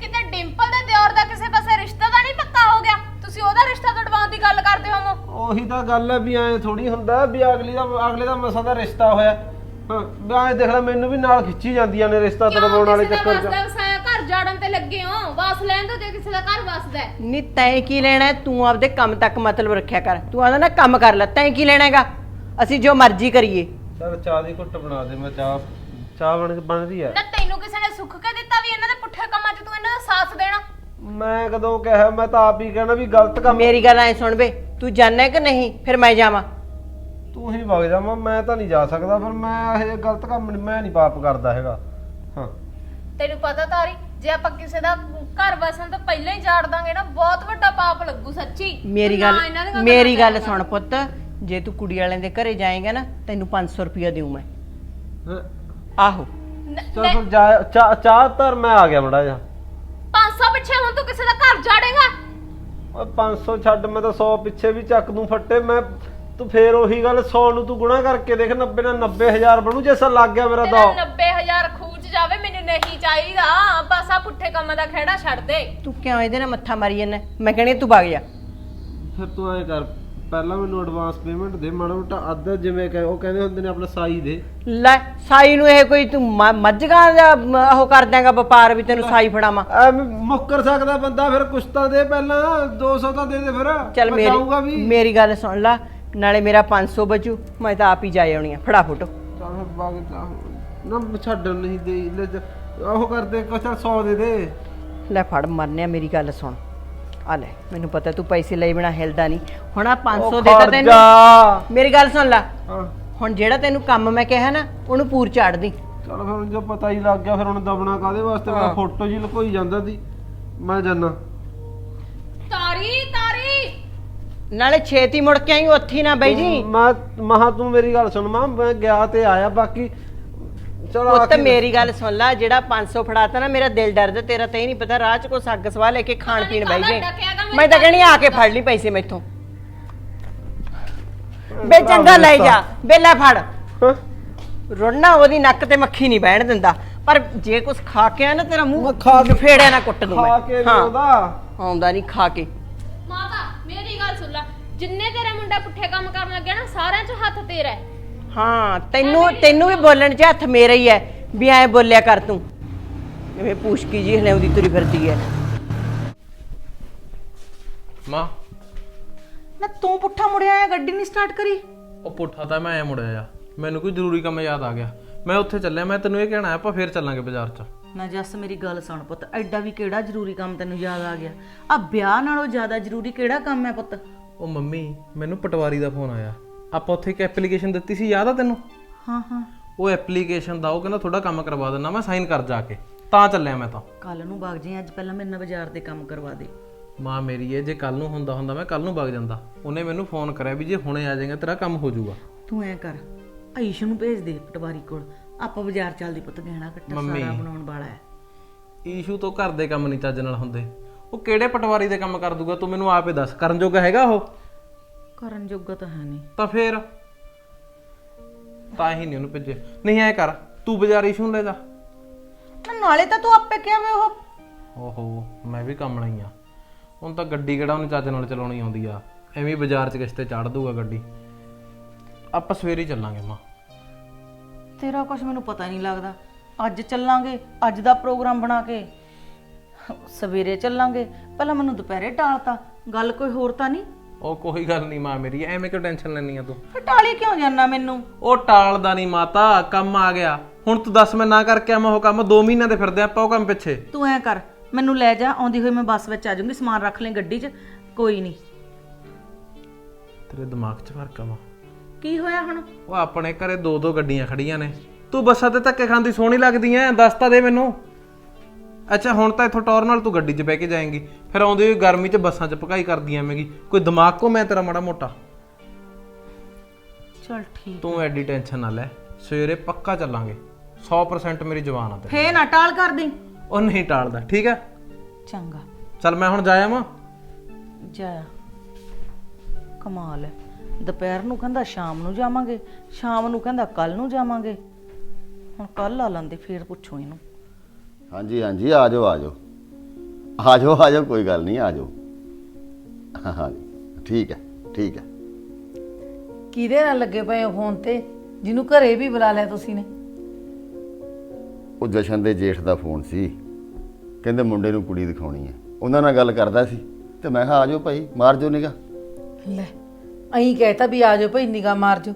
ਕਿਤੇ ਡਿੰਪਲ ਦੇ ਦਿਓਰ ਦਾ ਕਿਸੇ ਪਾਸੇ ਰਿਸ਼ਤਾ ਤਾਂ ਨਹੀਂ ਪੱਕਾ ਹੋ ਗਿਆ? ਤੁਸੀਂ ਉਹਦਾ ਰਿਸ਼ਤਾ ਤੋੜਵਾਉਣ ਦੀ ਗੱਲ ਕਰਦੇ ਹੋ ਉਹੀ ਤਾਂ ਗੱਲ ਹੈ ਵੀ ਐ ਥੋੜੀ ਹੁੰਦਾ ਵੀ ਅਗਲੀ ਦਾ ਅਗਲੇ ਦਾ ਮਸਾਂ ਦਾ ਰਿਸ਼ਤਾ ਹੋਇਆ। ਹਾਂ ਵੀ ਐਂ ਦੇਖ ਲੈ ਮੈਨੂੰ ਵੀ ਨਾਲ ਖਿੱਚੀ ਜਾਂਦੀਆਂ ਨੇ ਰਿਸ਼ਤਾ ਤੜਵਾਉਣ ਵਾਲੇ ਚੱਕਰ 'ਚ। ਵਸਾਇਆ? ਘਰ ਜਾੜਨ ਤੇ ਲੱਗੇ ਹੋ। ਵਾਸ ਲੈਣ ਦੋ ਜੇ ਕਿਸੇ ਦਾ ਘਰ ਵਸਦਾ ਹੈ। ਨਹੀਂ ਤੈਂ ਕੀ ਲੈਣਾ ਹੈ? ਤੂੰ ਆਪਦੇ ਕੰਮ ਤੱਕ ਮਤਲਬ ਰੱਖਿਆ ਕਰ। ਤੂੰ ਆਦਾ ਨਾ ਕੰਮ ਕਰ ਲੈ। ਤੈਂ ਕੀ ਲੈਣਾ ਹੈਗਾ? ਅਸੀਂ ਜੋ ਮਰਜ਼ੀ ਕਰੀਏ। ਚਲ ਚਾਹ ਦੀ ਘੁੱਟ ਬਣਾ ਦੇ ਮੈਂ ਚਾਹ ਚਾਹ ਬਣ ਬਣ ਰਹੀ ਹੈ ਨਾ ਤੈਨੂੰ ਕਿਸੇ ਨੇ ਸੁੱਖ ਕੇ ਦਿੱਤਾ ਵੀ ਇਹਨਾਂ ਦੇ ਪੁੱਠੇ ਕੰਮਾਂ 'ਚ ਤੂੰ ਇਹਨਾਂ ਦਾ ਸਾਥ ਦੇਣਾ? ਮੈਂ ਕਦੋਂ ਕਿਹਾ ਮੈਂ ਤਾਂ ਆਪ ਹੀ ਕਹਿਣਾ ਵੀ ਗਲਤ ਕੰਮ ਮੇਰੀ ਗੱਲ ਐ ਸੁਣ ਬੇ ਤੂੰ ਜਾਣਾ ਕਿ ਨਹੀਂ? ਫਿਰ ਮੈਂ ਜਾਵਾਂ। ਤੂੰ ਹੀ ਵਗ ਜਾਵਾਂ ਮੈਂ ਤਾਂ ਨਹੀਂ ਜਾ ਸਕਦਾ ਫਿਰ ਮੈਂ ਇਹ ਗਲਤ ਕੰਮ ਨੀ- ਮੈਂ ਨਹੀਂ ਪਾਪ ਕਰਦਾ ਹੈਗਾ। ਹਾਂ। ਤੈਨੂੰ ਪਤਾ ਤਾਰੀ ਜੇ ਆਪਾਂ ਕਿਸੇ ਦਾ ਘਰ ਵਸਣ ਤੋਂ ਪਹਿਲਾਂ ਹੀ ਝਾੜ ਦਾਂਗੇ ਨਾ ਬਹੁਤ ਵੱਡਾ ਪਾਪ ਲੱਗੂ ਸੱਚੀ। ਮੇਰੀ ਤੂੰ ਗੱਲ ਮੇਰੀ ਗੱਲਾਂ ਸੁਣ ਪੁੱਤ ਜੇ ਤੂੰ ਕੁੜੀ ਵਾਲਿਆਂ ਦੇ ਘਰੇ ਜਾਏਗਾ ਨਾ ਤੈਨੂੰ 500 ਰੁਪਇਆ ਦੇਉ ਮੈਂ। ਆਹੋ। ਚੱਲ ਫਿਰ ਜਾ ਚਾਹ ਚਾਹ ਧਰ ਮੈਂ ਆ ਗਿਆ ਮੜਾ ਜਾ 500 ਪਿੱਛੇ ਹੁਣ ਤੂੰ ਕਿਸੇ ਦਾ ਘਰ ਝਾੜੇਗਾ ਓਏ 500 ਛੱਡ ਮੈਂ ਤਾਂ 100 ਪਿੱਛੇ ਵੀ ਚੱਕ ਦੂੰ ਫੱਟੇ। ਮੈਂ ਤੂੰ ਫੇਰ ਉਹੀ ਗੱਲ 100 ਨੂੰ ਤੂੰ ਗੁਣਾ ਕਰਕੇ ਦੇਖ 90 ਨਾਲ 90000 ਬਣੂ ਜੇ ਸਾ ਲੱਗ ਗਿਆ ਮੇਰਾ ਦਾ 90000 ਖੂਚ ਜਾਵੇ ਮੈਨੂੰ ਨਹੀਂ ਚਾਹੀਦਾ। ਬਸ ਆ ਪੁੱਠੇ ਕੰਮਾਂ ਦਾ ਖਹਿੜਾ ਛੱਡ ਦੇ। ਤੂੰ ਕਿਉਂ ਇਹਦੇ ਨਾਲ ਮੱਥਾ ਮਾਰੀ ਜਾਂਦਾ? ਮੈਂ ਕਹਿੰਦੀ ਤੂੰ ਵਗ ਜਾ। ਫਿਰ ਤੂੰ ਐ ਕਰ ਪਹਿਲਾਂ ਮੈਨੂੰ ਐਡਵਾਂਸ ਪੇਮੈਂਟ ਦੇ ਮਾੜਾ ਮੋਟਾ ਅੱਧ ਜਿਵੇਂ ਕਿ ਉਹ ਕਹਿੰਦੇ ਹੁੰਦੇ ਨੇ ਆਪਣਾ ਸਾਈ ਦੇ। ਲੈ ਸਾਈ ਨੂੰ ਇਹ ਕੋਈ ਤੂੰ ਮ- ਮੱਝਾਂ ਦਾ ਮ- ਉਹ ਕਰ ਦਿਆਂਗਾ ਵਪਾਰ ਵੀ ਤੈਨੂੰ ਸਾਈ ਫੜਾਵਾਂ। ਐਵੇਂ ਮੁੱਕਰ ਸਕਦਾ ਬੰਦਾ ਫਿਰ ਕੁਛ ਤਾਂ ਦੇ ਪਹਿਲਾਂ 200 ਤਾਂ ਦੇ ਦੇ ਫਿਰ ਚੱਲ ਮੈਂ ਜਾਊਂਗਾ ਮੇਰੀ ਵੀ। ਮੇਰੀ ਗੱਲ ਸੁਣ ਲੈ ਨਾਲੇ ਮੇਰਾ 500 ਬਚੂ ਮੈਂ ਤਾਂ ਆਪ ਹੀ ਜਾ ਆਉਣੀ ਆ ਫੜਾ ਫੋਟੋ। ਚੱਲ ਫਿਰ ਬਾਗ ਜਾ ਨਾ ਛੱਡਣ ਨਹੀਂ ਦੇ ਲੈ ਜਾ। ਉਹ ਕਰਦੇ ਕੁਛ 100 ਦੇ ਦੇ। ਲੈ ਫੜ ਮਰਨਿਆ ਮੇਰੀ ਗੱਲ ਸੁਣ। ਆ ਲੈ ਮੈਨੂੰ ਪਤਾ ਤੂੰ ਪੈਸੇ ਲਈ ਬਿਨਾ ਹਿਲਦਾ ਨਹੀਂ। ਹੁਣ ਆ 500 ਉਹ ਦੇਤਾ ਖੜ ਤੈਨੂੰ ਜਾ। ਮੇਰੀ ਗੱਲ ਸੁਣ ਲੈ। ਹਾਂ। ਹੁਣ ਜਿਹੜਾ ਤੈਨੂੰ ਕੰਮ ਮੈਂ ਕਿਹਾ ਨਾ ਉਹਨੂੰ ਪੂਰ ਚਾੜ ਦੀ। ਚਲ ਫਿਰ ਹੁਣ ਜੋ ਪਤਾ ਹੀ ਲੱਗ ਗਿਆ ਫਿਰ ਹੁਣ ਦਬਣਾ ਕਾਦੇ ਵਾਸਤੇ? ਹਾਂ। ਫੋਟੋ ਜੀ ਲੁਕੋਈ ਜਾਂਦਾ ਸੀ। ਮੈਂ ਜਾਣਾ ਤਾਰੀ ਤਾਰੀ। ਨਾਲੇ ਛੇਤੀ ਮੁੜ ਕੇ ਆਈ ਉੱਥੇ ਹੀ ਨਾ ਬਈ ਜੀ। ਮੈਂ ਮਹਾ ਤੂੰ ਮੇਰੀ ਗੱਲ ਸੁਣ ਮਾਂ ਮੈਂ ਗਿਆ ਤੇ ਆਇਆ ਬਾਕੀ ਚਲ ਪੁੱਤ ਮੇਰੀ ਗੱਲ ਸੁਣ ਲੈ ਜਿਹੜਾ 500 ਫੜਾਤਾ ਨਾ ਮੇਰਾ ਦਿਲ ਡਰਦਾ ਤੇਰਾ ਤਾਂ ਹੀ ਨਹੀਂ ਪਤਾ ਰਾਹ 'ਚ ਕੋ ਸੱਗ ਸਵਾ ਲੈ ਕੇ ਖਾਣ ਪੀਣ ਬਈ ਜੇ। ਮੈਂ ਤਾਂ ਕਹਿਣੀ ਆ ਕੇ ਫੜ ਲਈ ਪੈਸੇ ਮੈਥੋਂ। ਬੇ ਚੰਗਾ ਲੈ ਜਾ ਬੇ ਲੈ ਫੜ ਰੋਣਾ ਉਹਦੀ ਨੱਕ ਤੇ ਮੱਖੀ ਨਹੀਂ ਬਹਿਣ ਦਿੰਦਾ। ਪਰ ਜੇ ਕੁਛ ਖਾ ਕੇ ਆ ਨਾ ਤੇਰਾ ਮੂੰਹ ਮੈਂ ਖਾ ਕੇ- ਫੇੜਿਆ ਨਾ ਕੁੱਟ ਦੂੰ ਖਾ ਮੈਂ। ਕੇ ਹਾਂ। ਲਿਆਉਂਦਾ ਆਉਂਦਾ ਨਹੀਂ ਖਾ ਕੇ। ਮਾਤਾ ਮੇਰੀ ਗੱਲ ਸੁਣ ਲੈ। ਜਿੰਨੇ ਤੇਰਾ ਮੁੰਡਾ ਪੁੱਠੇ ਕੰਮ ਕਰਨ ਲੱਗਿਆ ਨਾ ਸਾਰਿਆਂ 'ਚ ਹੱਥ ਤੇਰਾ ਹੈ। ਹਾਂ ਤੈਨੂੰ ਤੈਨੂੰ ਵੀ ਬੋਲਣ 'ਚ ਹੱਥ ਮੇਰਾ ਹੀ ਹੈ ਵੀ ਐ ਬੋਲਿਆ ਕਰ ਤੂੰ। ਜਿਵੇਂ ਪੂਛਕੀ ਜੀ ਹਲਿਆਉਂਦੀ ਤੁਰੀ ਫਿਰਦੀ ਹੈ। ਮਾਂ। ਨਾ ਤੂੰ ਪੁੱਠਾ ਮੁੜਿਆ ਆ ਗੱਡੀ ਨਹੀਂ ਸਟਾਰਟ ਕਰੀ? ਉਹ ਪੁੱਠਾ ਤਾਂ ਮੈਂ ਐ ਮੁੜਿਆ ਆ। ਮੈਨੂੰ ਕੋਈ ਜ਼ਰੂਰੀ ਕੰਮ ਯਾਦ ਆ ਗਿਆ। ਮੈਂ ਉੱਥੇ ਚੱਲਿਆ ਮੈਂ ਤੈਨੂੰ ਇਹ ਕਹਿਣਾ ਆਪਾਂ ਫੇਰ ਚੱਲਾਂਗੇ ਬਾਜ਼ਾਰ 'ਚ। ਨਾ ਜੱਸ ਮੇਰੀ ਗੱਲ ਸੁਣ ਪੁੱਤ। ਐਡਾ ਵੀ ਕਿਹੜਾ ਜ਼ਰੂਰੀ ਕੰਮ ਤੈਨੂੰ ਯਾਦ ਆ ਗਿਆ? ਆ ਵਿਆਹ ਨਾਲੋਂ ਜ਼ਿਆਦਾ ਜ਼ਰੂਰੀ ਕਿਹੜਾ ਕੰਮ ਹੈ ਪੁੱਤ? ਉਹ ਮੰਮੀ ਮੈਨੂੰ ਪਟਵਾਰੀ ਦਾ ਫੋਨ ਆਇਆ। ਆਪਾਂ ਉੱਥੇ ਇੱਕ ਐਪਲੀਕੇਸ਼ਨ ਦਿੱਤੀ ਸੀ ਯਾਦ ਆ ਤੈਨੂੰ? ਹਾਂ ਹਾਂ। ਉਹ ਐਪਲੀਕੇਸ਼ਨ ਦਾ ਉਹ ਕਹਿੰਦਾ ਥੋੜਾ ਕੰਮ ਕਰਵਾ ਦੇਣਾ ਮੈਂ ਸਾਈਨ ਕਰ ਜਾ ਕੇ। ਤਾਂ ਚੱਲਿਆ ਮੈਂ ਤਾਂ। ਕੱਲ ਨੂੰ ਵਗ ਜੀ ਅੱਜ ਪਹਿਲਾਂ ਮੇਰੇ ਨਾਲ ਬਾਜ਼ਾਰ ਦੇ ਕੰਮ ਕਰਵਾ ਦੇ। ਮਾਂ ਮੇਰੀ ਇਹ ਜੇ ਕੱਲ ਨੂੰ ਹੁੰਦਾ ਹੁੰਦਾ ਮੈਂ ਕੱਲ ਨੂੰ ਵਗ ਜਾਂਦਾ। ਉਹਨੇ ਮੈਨੂੰ ਫੋਨ ਕਰਿਆ ਵੀ ਜੇ ਹੁਣੇ ਆ ਜਾਏਗਾ ਤੇਰਾ ਕੰਮ ਹੋ ਜਾਊਗਾ। ਤੂੰ ਐ ਕਰ ਆਇਸ਼ ਨੂੰ ਭੇਜ ਦੇ ਪਟਵਾਰੀ ਕੋਲ। ਆਪਾਂ ਬਾਜ਼ਾਰ ਚੱਲਦੀ ਪੁੱਤ ਗਹਿਣਾ ਕੱਟਾ ਮੰਮੀ। ਸਾਰਾ ਬਣਾਉਣ ਵਾਲਾ ਹੈ। ਈਸ਼ੂ ਤੋਂ ਘਰ ਦੇ ਕੰਮ ਨਹੀਂ ਚੱਜ ਨਾਲ ਹੁੰਦੇ। ਉਹ ਕਿਹੜੇ ਪਟਵਾਰੀ ਦੇ ਕੰਮ ਕਰ ਦੂਗਾ ਤੂੰ ਮੈਨੂੰ ਆਪੇ ਦੱਸ। ਕਰਨ ਜੋਗਾ ਹੈਗਾ ਉਹ? ਕਰਨ ਜੋਗਾ ਤਾਂ ਹੈ ਨਹੀਂ। ਤਾਂ ਫੇਰ? ਤਾਂ ਹੀ ਨਹੀਂ ਉਹਨੂੰ ਭੇਜੇ ਨਹੀਂ ਐ ਕਰ ਤੂੰ ਬਾਜ਼ਾਰ ਨੂੰ ਲੈ ਜਾ। ਨਾ ਨਾਲੇ ਤਾਂ ਤੂੰ ਆਪੇ ਕਿਹਾ ਵੇ ਉਹ ਓਹੋ ਮੈਂ ਵੀ ਕੰਮ ਲਈ ਆ। ਹੁਣ ਤਾਂ ਗੱਡੀ ਕਿਹੜਾ ਉਹਨੂੰ ਚੱਜ ਨਾਲ ਚਲਾਉਣੀ ਆਉਂਦੀ ਆ। ਐਵੇਂ ਹੀ ਬਾਜ਼ਾਰ 'ਚ ਕਿਸ ਤੇ ਚੜ ਦੂਗਾ ਗੱਡੀ। ਆਪਾਂ ਸਵੇਰੇ ਹੀ ਚੱਲਾਂਗੇ ਮਾਂ। ਤੇਰਾ ਕੁਝ ਮੈਨੂੰ ਪਤਾ ਨਹੀਂ ਲੱਗਦਾ। ਅੱਜ ਚੱਲਾਂਗੇ ਅੱਜ ਦਾ ਪ੍ਰੋਗਰਾਮ ਬਣਾ ਕੇ। ਸਵੇਰੇ ਚੱਲਾਂਗੇ। ਪਹਿਲਾਂ ਮੈਨੂੰ ਦੁਪਹਿਰੇ ਟਾਲਤਾ। ਗੱਲ ਕੋਈ ਹੋਰ ਤਾਂ ਨਹੀਂ? ਉਹ ਕੋਈ ਗੱਲ ਨਹੀਂ ਮਾਂ ਮੇਰੀ ਐਵੇਂ ਕਿਉਂ ਟੈਨਸ਼ਨ ਲੈਣੀ ਆ ਤੂੰ? ਫਿਰ ਟਾਲੀ ਕਿਉਂ ਜਾਨਾ ਮੈਨੂੰ? ਉਹ ਟਾਲਦਾ ਨਹੀਂ ਮਾਤਾ ਕੰਮ ਆ ਗਿਆ। ਹੁਣ ਤੂੰ ਦੱਸ ਮੈਂ ਨਾ ਕਰਕੇ ਆਵਾਂ ਉਹ ਕੰਮ 2 ਮਹੀਨਿਆਂ ਦੇ ਫਿਰਦੇ ਆਪਾਂ ਉਹ ਕੰਮ ਪਿੱਛੇ। ਤੂੰ ਐ ਕਰ ਮੈਨੂੰ ਲੈ ਜਾ ਆਉਂਦੀ ਹੋਈ ਮੈਂ ਬੱਸ ਵਿੱਚ ਆ ਜਾਊਂਗੀ ਸਮਾਨ ਰੱਖ ਲੈ ਗੱਡੀ 'ਚ ਕੋਈ ਨਹੀਂ। ਤੇਰੇ ਦਿਮਾਗ 'ਚ ਫ਼ਰਕ ਆ ਮਾਂ। ਕੀ ਹੋਇਆ ਹੁਣ? ਉਹ ਆਪਣੇ ਘਰੇ ਦੋ ਦੋ ਗੱਡੀਆਂ ਖੜੀਆਂ ਨੇ। ਤੂੰ ਬੱਸਾਂ ਤੇ ਧੱਕੇ ਖਾਂਦੀ ਸੋਹਣੀ ਲੱਗਦੀ ਐ ਦੱਸ ਤਾਂ ਦੇ ਮੈਨੂੰ। ਅੱਛਾ ਹੁਣ ਤਾਂ ਇੱਥੋਂ ਟੌਰ ਨਾਲ ਤੂੰ ਗੱਡੀ 'ਚ ਬਹਿ ਕੇ ਜਾਏਂਗੀ। ਫਿਰ ਆਉਂਦੀ ਹੋਈ ਗਰਮੀ 'ਚ ਬੱਸਾਂ 'ਚ ਭਕਾਈ ਕਰਦੀ ਐਵੇਂਗੀ। ਕੋਈ ਦਿਮਾਗ ਕੋ ਮੈਂ ਤੇਰਾ ਮਾੜਾ ਮੋਟਾ? ਚਲ ਠੀਕ ਤੂੰ ਐਡੀ ਟੈਨਸ਼ਨ ਨਾ ਲੈ। ਸਵੇਰੇ ਪੱਕਾ ਚੱਲਾਂਗੇ। 100% ਮੇਰੀ ਜਵਾਨ ਆ ਤੇ ਫੇ ਨਾ ਟਾਲ ਕਰ ਦੇ। ਉਹ ਨਹੀਂ ਟਾਲਦਾ ਠੀਕ ਹੈ? ਚੰਗਾ। ਚੱਲ ਮੈਂ ਹੁਣ ਜਾਇਆ ਵਾਂ ਜਾ। ਕਮਾਲ ਹੈ। ਦੁਪਹਿਰ ਨੂੰ ਕਹਿੰਦਾ ਸ਼ਾਮ ਨੂੰ ਜਾਵਾਂਗੇ ਸ਼ਾਮ ਨੂੰ ਕਹਿੰਦਾ ਕੱਲ ਨੂੰ ਜਾਵਾਂਗੇ। ਹੁਣ ਕੱਲ ਆ ਲੰਦੇ ਫੇਰ ਪੁੱਛੋ ਇਹਨੂੰ। ਹਾਂਜੀ ਹਾਂਜੀ ਆ ਜਾਓ ਆ ਜਾਓ ਆ ਜਾਓ ਆ ਜਾਓ ਕੋਈ ਗੱਲ ਨਹੀਂ ਆ ਜਾਓ ਹਾਂ ਠੀਕ ਹੈ ਠੀਕ ਹੈ। ਕਿਹਦੇ ਨਾਲ ਲੱਗੇ ਪਏ ਹੋ ਫੋਨ ਤੇ? ਜਿਹਨੂੰ ਘਰੇ ਵੀ ਬੁਲਾ ਲਿਆ ਤੁਸੀਂ ਨੇ। ਉਹ ਜਸ਼ਨ ਦੇ ਜੇਠ ਦਾ ਫੋਨ ਸੀ। ਕਹਿੰਦੇ ਮੁੰਡੇ ਨੂੰ ਕੁੜੀ ਦਿਖਾਉਣੀ ਹੈ। ਉਹਨਾਂ ਨਾਲ ਗੱਲ ਕਰਦਾ ਸੀ। ਤੇ ਮੈਂ ਕਿਹਾ ਆ ਜਾਓ ਭਾਈ ਮਾਰ ਜੋ ਨਿਗਾ ਲੈ ਅਹੀਂ ਕਹਿਤਾ ਵੀ ਆ ਜਾਓ ਭਾਈ ਨਿਗਾ ਮਾਰ ਜਾਓ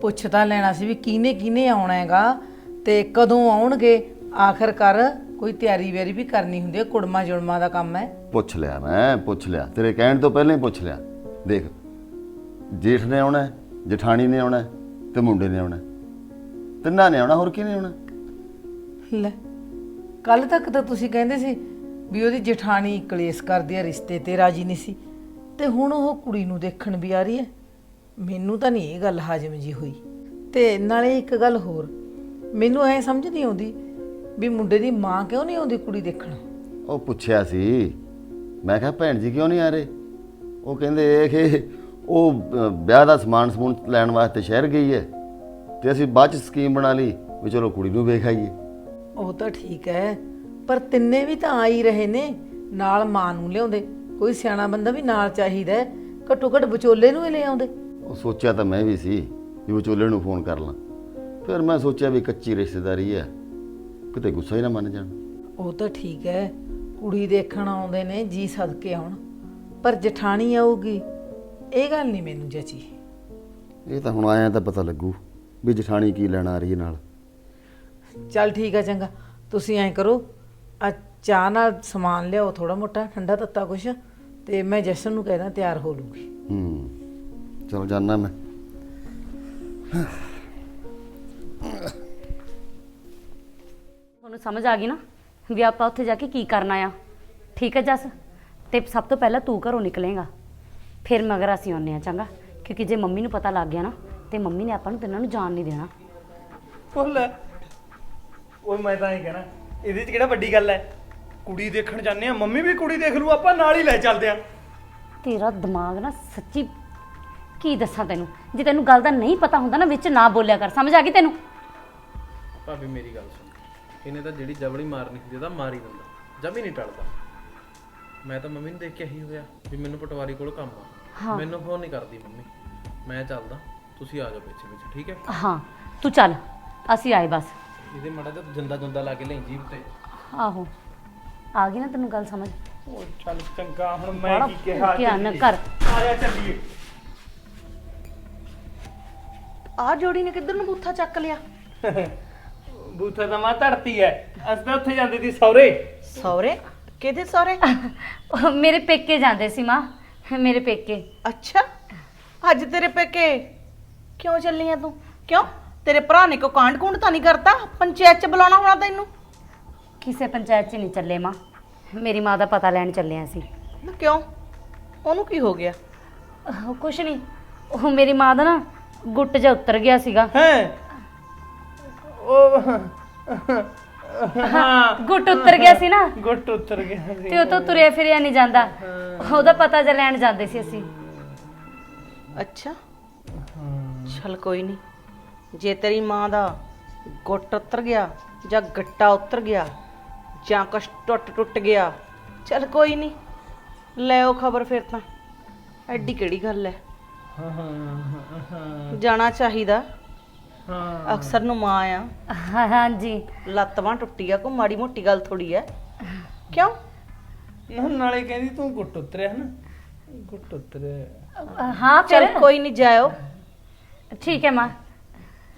ਪੁੱਛ ਤਾਂ ਲੈਣਾ ਸੀ ਵੀ ਕਿਹਨੇ ਕਿਹਨੇ ਆਉਣਾ ਹੈਗਾ ਤੇ ਕਦੋਂ ਆਉਣਗੇ? ਆਖਰਕਾਰ ਕੋਈ ਤਿਆਰੀ ਵੈਰੀ ਵੀ ਕਰਨੀ ਹੁੰਦੀ ਹੈ ਕੁੜਮਾ ਜੁੜਮਾ ਦਾ ਕੰਮ ਹੈ। ਪੁੱਛ ਲਿਆ ਮੈਂ ਪੁੱਛ ਲਿਆ। ਤੇਰੇ ਕਹਿਣ ਤੋਂ ਪਹਿਲਾਂ ਹੀ ਪੁੱਛ ਲਿਆ। ਦੇਖ ਜੇਠ ਨੇ ਆਉਣਾ ਹੈ, ਜਠਾਣੀ ਨੇ ਆਉਣਾ ਹੈ ਤੇ ਮੁੰਡੇ ਨੇ ਆਉਣਾ ਹੈ। ਤਿੰਨਾਂ ਨੇ ਆਉਣਾ ਹੋਰ ਕਿਹਨੇ ਆਉਣਾ? ਲੈ ਕੱਲ ਤੱਕ ਤਾਂ ਤੁਸੀਂ ਕਹਿੰਦੇ ਸੀ ਵੀ ਉਹਦੀ ਜਠਾਣੀ ਕਲੇਸ਼ ਕਰਦੀ ਹੈ ਰਿਸ਼ਤੇ ਤੇ ਰਾਜੀ ਨਹੀਂ ਸੀ। ਤੇ ਹੁਣ ਉਹ ਕੁੜੀ ਨੂੰ ਦੇਖਣ ਵੀ ਆ ਰਹੀ ਹੈ। ਮੈਨੂੰ ਤਾਂ ਨਹੀਂ ਇਹ ਗੱਲ ਹਾਜ਼ਮ ਜੀ ਹੋਈ। ਤੇ ਨਾਲੇ ਇੱਕ ਗੱਲ ਹੋਰ ਮੈਨੂੰ ਐ ਸਮਝ ਨਹੀਂ ਆਉਂਦੀ ਵੀ ਮੁੰਡੇ ਦੀ ਮਾਂ ਕਿਉਂ ਨਹੀਂ ਆਉਂਦੀ ਕੁੜੀ ਦੇਖਣ? ਉਹ ਪੁੱਛਿਆ ਸੀ। ਮੈਂ ਕਿਹਾ ਭੈਣ ਜੀ ਕਿਉਂ ਨਹੀਂ ਆ ਰਹੇ? ਉਹ ਕਹਿੰਦੇ ਇਹ ਕਿ ਉਹ ਅ, ਵਿਆਹ ਦਾ ਸਮਾਨ ਸਮੂਨ ਲੈਣ ਵਾਸਤੇ ਸ਼ਹਿਰ ਗਈ ਹੈ ਤੇ ਅਸੀਂ ਬਾਅਦ ਚ ਸਕੀਮ ਬਣਾ ਲਈ ਵੀ ਚਲੋ ਕੁੜੀ ਨੂੰ ਵੇਖ ਆਈਏ। ਉਹ ਤਾਂ ਠੀਕ ਹੈ ਪਰ ਤਿੰਨੇ ਵੀ ਤਾਂ ਆ ਹੀ ਰਹੇ ਨੇ ਨਾਲ ਮਾਂ ਨੂੰ ਲਿਆਉਂਦੇ। ਕੋਈ ਸਿਆਣਾ ਬੰਦਾ ਵੀ ਨਾਲ ਚਾਹੀਦਾ ਹੈ। ਘੱਟੋ ਘੱਟ ਵਿਚੋਲੇ ਨੂੰ ਹੀ ਲੈ ਆਉਂਦੇ। ਉਹ ਸੋਚਿਆ ਤਾਂ ਮੈਂ ਵੀ ਸੀ ਵੀ ਵਿਚੋਲੇ ਨੂੰ ਫੋਨ ਕਰ ਲਾਂ। ਫਿਰ ਮੈਂ ਸੋਚਿਆ ਵੀ ਕੱਚੀ ਰਿਸ਼ਤੇਦਾਰੀ ਹੈ। ਕਿਤੇ ਗੁੱਸਾ ਹੀ ਨਾ ਮੰਨ ਜਾਣ। ਉਹ ਤਾਂ ਠੀਕ ਹੈ ਕੁੜੀ ਦੇਖਣ ਆਉਂਦੇ ਨੇ ਜੀ ਸਦਕੇ ਆਉਣ। ਪਰ ਜਠਾਣੀ ਆਊਗੀ। ਇਹ ਗੱਲ ਨਹੀਂ ਮੈਨੂੰ ਜਚੀ। ਇਹ ਤਾਂ ਹੁਣ ਆਇਆ ਤਾਂ ਪਤਾ ਲੱਗੂ ਵੀ ਜਠਾਣੀ ਕੀ ਲੈਣ ਆ ਰਹੀ ਹੈ ਨਾਲ। ਚੱਲ ਠੀਕ ਹੈ ਚੰਗਾ। ਤੁਸੀਂ ਐਂ ਕਰੋ ਆ ਚਾਹ ਨਾਲ ਸਮਾਨ ਲਿਆਓ ਥੋੜਾ ਮੋਟਾ ਠੰਡਾ ਤੱਤਾ ਕੁਛ ਤੇ ਮੈਂ ਜਸ਼ਨ ਨੂੰ ਕਹਿਦਾ ਤਿਆਰ ਹੋ ਲੂਗੀ। ਹੂੰ ਚਲ ਜਾਣਾ ਮੈਂ। ਤੁਹਾਨੂੰ ਸਮਝ ਆ ਗਈ ਨਾ ਵੀ ਆਪਾਂ ਉੱਥੇ ਜਾ ਕੇ ਕੀ ਕਰਨਾ ਆ। ਠੀਕ ਹੈ ਜਸ? ਤੇ ਸਭ ਤੋਂ ਪਹਿਲਾਂ ਤੂੰ ਘਰੋਂ ਨਿਕਲੇਗਾ। ਫਿਰ ਮਗਰ ਅਸੀਂ ਆਉਂਦੇ ਆ ਚੰਗਾ। ਕਿਉਂਕਿ ਜੇ ਮੰਮੀ ਨੂੰ ਪਤਾ ਲੱਗ ਗਿਆ ਨਾ ਤੇ ਮੰਮੀ ਨੇ ਆਪਾਂ ਨੂੰ ਤਿੰਨਾਂ ਨੂੰ ਜਾਣ ਨਹੀਂ ਦੇਣਾ। ਉਹ ਲੈ। ਉਹ ਮੈਂ ਤਾਂ ਇਹ ਕਹਿਣਾ ਇਹਦੇ 'ਚ ਕਿਹੜਾ ਵੱਡੀ ਗੱਲ ਹੈ? ਕੁੜੀ ਦੇਖਣ ਜਾਂਦੇ ਆ ਮੰਮੀ ਵੀ ਕੁੜੀ ਦੇਖ ਲੂ ਆਪਾਂ ਨਾਲ ਹੀ ਲੈ ਚੱਲਦੇ ਆ ਤੇਰਾ ਦਿਮਾਗ ਨਾ ਸੱਚੀ ਕੀ ਦੱਸਾਂ ਤੈਨੂੰ? ਜੇ ਤੈਨੂੰ ਗੱਲ ਦਾ ਨਹੀਂ ਪਤਾ ਹੁੰਦਾ ਨਾ ਵਿੱਚ ਨਾ ਬੋਲਿਆ ਕਰ। ਸਮਝ ਆ ਗਈ ਤੈਨੂੰ? ਭਾਬੀ ਮੇਰੀ ਗੱਲ ਸੁਣ। ਇਹਨੇ ਤਾਂ ਜਿਹੜੀ ਜਬੜੀ ਮਾਰਨੀ ਸੀ ਤਾਂ ਮਾਰ ਹੀ ਦਿੰਦਾ। ਜਮੀ ਨਹੀਂ ਟਲਦਾ। ਮੈਂ ਤਾਂ ਮੰਮੀ ਨੂੰ ਦੇਖ ਕੇ ਇਹੀ ਹੋਇਆ ਵੀ ਮੈਨੂੰ ਪਟਵਾਰੀ ਕੋਲ ਕੰਮ ਆ। ਮੈਨੂੰ ਫੋਨ ਨਹੀਂ ਕਰਦੀ ਮੰਮੀ। ਮੈਂ ਚੱਲਦਾ। ਤੁਸੀਂ ਆ ਜਾਓ ਪਿੱਛੇ ਪਿੱਛੇ ਠੀਕ ਹੈ? ਹਾਂ ਤੂੰ ਚੱਲ। ਅਸੀਂ ਆਏ ਬਸ। ਇਹਦੇ ਮੜਾ ਜਿਹਾ ਜਿੰਦਾ ਜੁੰਦਾ ਲਾ ਕੇ ਜੀਬ ਤੇ। ਆਹੋ। ਆ ਗਈ ਨਾ ਤੈਨੂੰ ਗੱਲ ਸਮਝ? ਉਹ ਚੱਲ ਚੰਗਾ ਹੁਣ ਮੈਂ ਕੀ ਕਿਹਾ ਧਿਆਨ ਨਾਲ ਕਰ। ਆ ਜਾ ਚੱਲੀਏ। ਆ ਜੋੜੀ ਨੇ ਕਿੱਧਰ ਨੂੰ ਬੂਥਾ ਚੱਕ ਲਿਆ? ਬੂਥਾ ਤਾਂ ਮਾ ਧੜਤੀ ਐ। ਅਸੀਂ ਤਾਂ ਉੱਥੇ ਜਾਂਦੀ ਸੀ ਸੌਰੇ ਸੌਰੇ ਕਿਹਦੇ ਸੌਰੇ ਮੇਰੇ ਪੇਕੇ ਜਾਂਦੇ ਸੀ ਮਾਂ। ਮੇਰੇ ਪੇਕੇ। ਅੱਛਾ। ਅੱਜ ਤੇਰੇ ਪੇਕੇ? ਕਿਉਂ ਚੱਲੀ ਆ ਤੂੰ? ਕਿਉਂ? ਤੇਰੇ ਭਰਾ ਨੇ ਕੋ ਕਾਂਡ ਕੂੰਡ ਤਾਂ ਨਹੀਂ ਕਰਤਾ? ਪੰਚਾਇਤ ਚ ਬੁਲਾਉਣਾ ਹੋਣਾ ਤੈਨੂੰ? ਕਿਸੇ ਪੰਚਾਇਤ 'ਚ ਨਹੀਂ ਚੱਲੇ ਮਾਂ। ਮੇਰੀ ਮਾਂ ਦਾ ਪਤਾ ਲੈਣ ਚੱਲੇ ਆ ਸੀ ਨਾ ਕਿਉਂ? ਉਹਨੂੰ ਕੀ ਹੋ ਗਿਆ? ਕੁਛ ਨਹੀਂ। ਉਹ ਮੇਰੀ ਮਾਂ ਦਾ ਨਾ ਗੁੱਟ ਜਿਹਾ ਉਤਰ ਗਿਆ ਸੀਗਾ। ਹੈ? ਉਹ ਹਾਂ ਗੁੱਟ ਉਤਰ ਗਿਆ ਸੀ ਨਾ। ਗੁੱਟ ਉਤਰ ਗਿਆ ਸੀ। ਤੇ ਉਹ ਤੋਂ ਤੁਰਿਆ ਫਿਰਿਆ ਨਹੀਂ ਜਾਂਦਾ। ਉਹਦਾ ਪਤਾ ਜਿਹਾ ਲੈਣ ਜਾਂਦੇ ਸੀ ਅਸੀਂ। ਅੱਛਾ। ਚਲ ਕੋਈ ਨਹੀਂ। ਜੇ ਤੇਰੀ ਮਾਂ ਦਾ ਗੁੱਟ ਉਤਰ ਗਿਆ ਜਾਂ ਗੱਟਾ ਉਤਰ ਗਿਆ ਜਾਂ ਕੁਛ ਟੁੱਟ ਟੁੱਟ ਗਿਆ ਚਲ ਕੋਈ ਨਹੀਂ। ਲੈ ਉਹ ਖਬਰ ਫਿਰ ਤਾਂ। ਐਡੀ ਕਿਹੜੀ ਗੱਲ ਹੈ ਹਾਂ ਹਾਂ ਹਾਂ। ਜਾਣਾ ਚਾਹੀਦਾ। ਹਾਂ। ਅਕਸਰ ਨੂੰ ਮਾਂ ਆ। ਹਾਂ ਹਾਂਜੀ। ਲੱਤ ਬਾਂਹ ਟੁੱਟੀ ਆ ਕੋ ਮਾੜੀ ਮੋਟੀ ਗੱਲ ਥੋੜੀ ਹੈ ਕਿਉਂ? ਨਾ ਨਾਲੇ ਕਹਿੰਦੀ ਤੂੰ ਗੁੱਟ ਉਤਰਿਆ ਨਾ ਗੁੱਟ ਉਤਰਿਆ। ਹਾਂ ਚਲ ਫਿਰ ਕੋਈ ਨਹੀਂ ਜਾਇਓ। ਠੀਕ ਹੈ ਮਾਂ।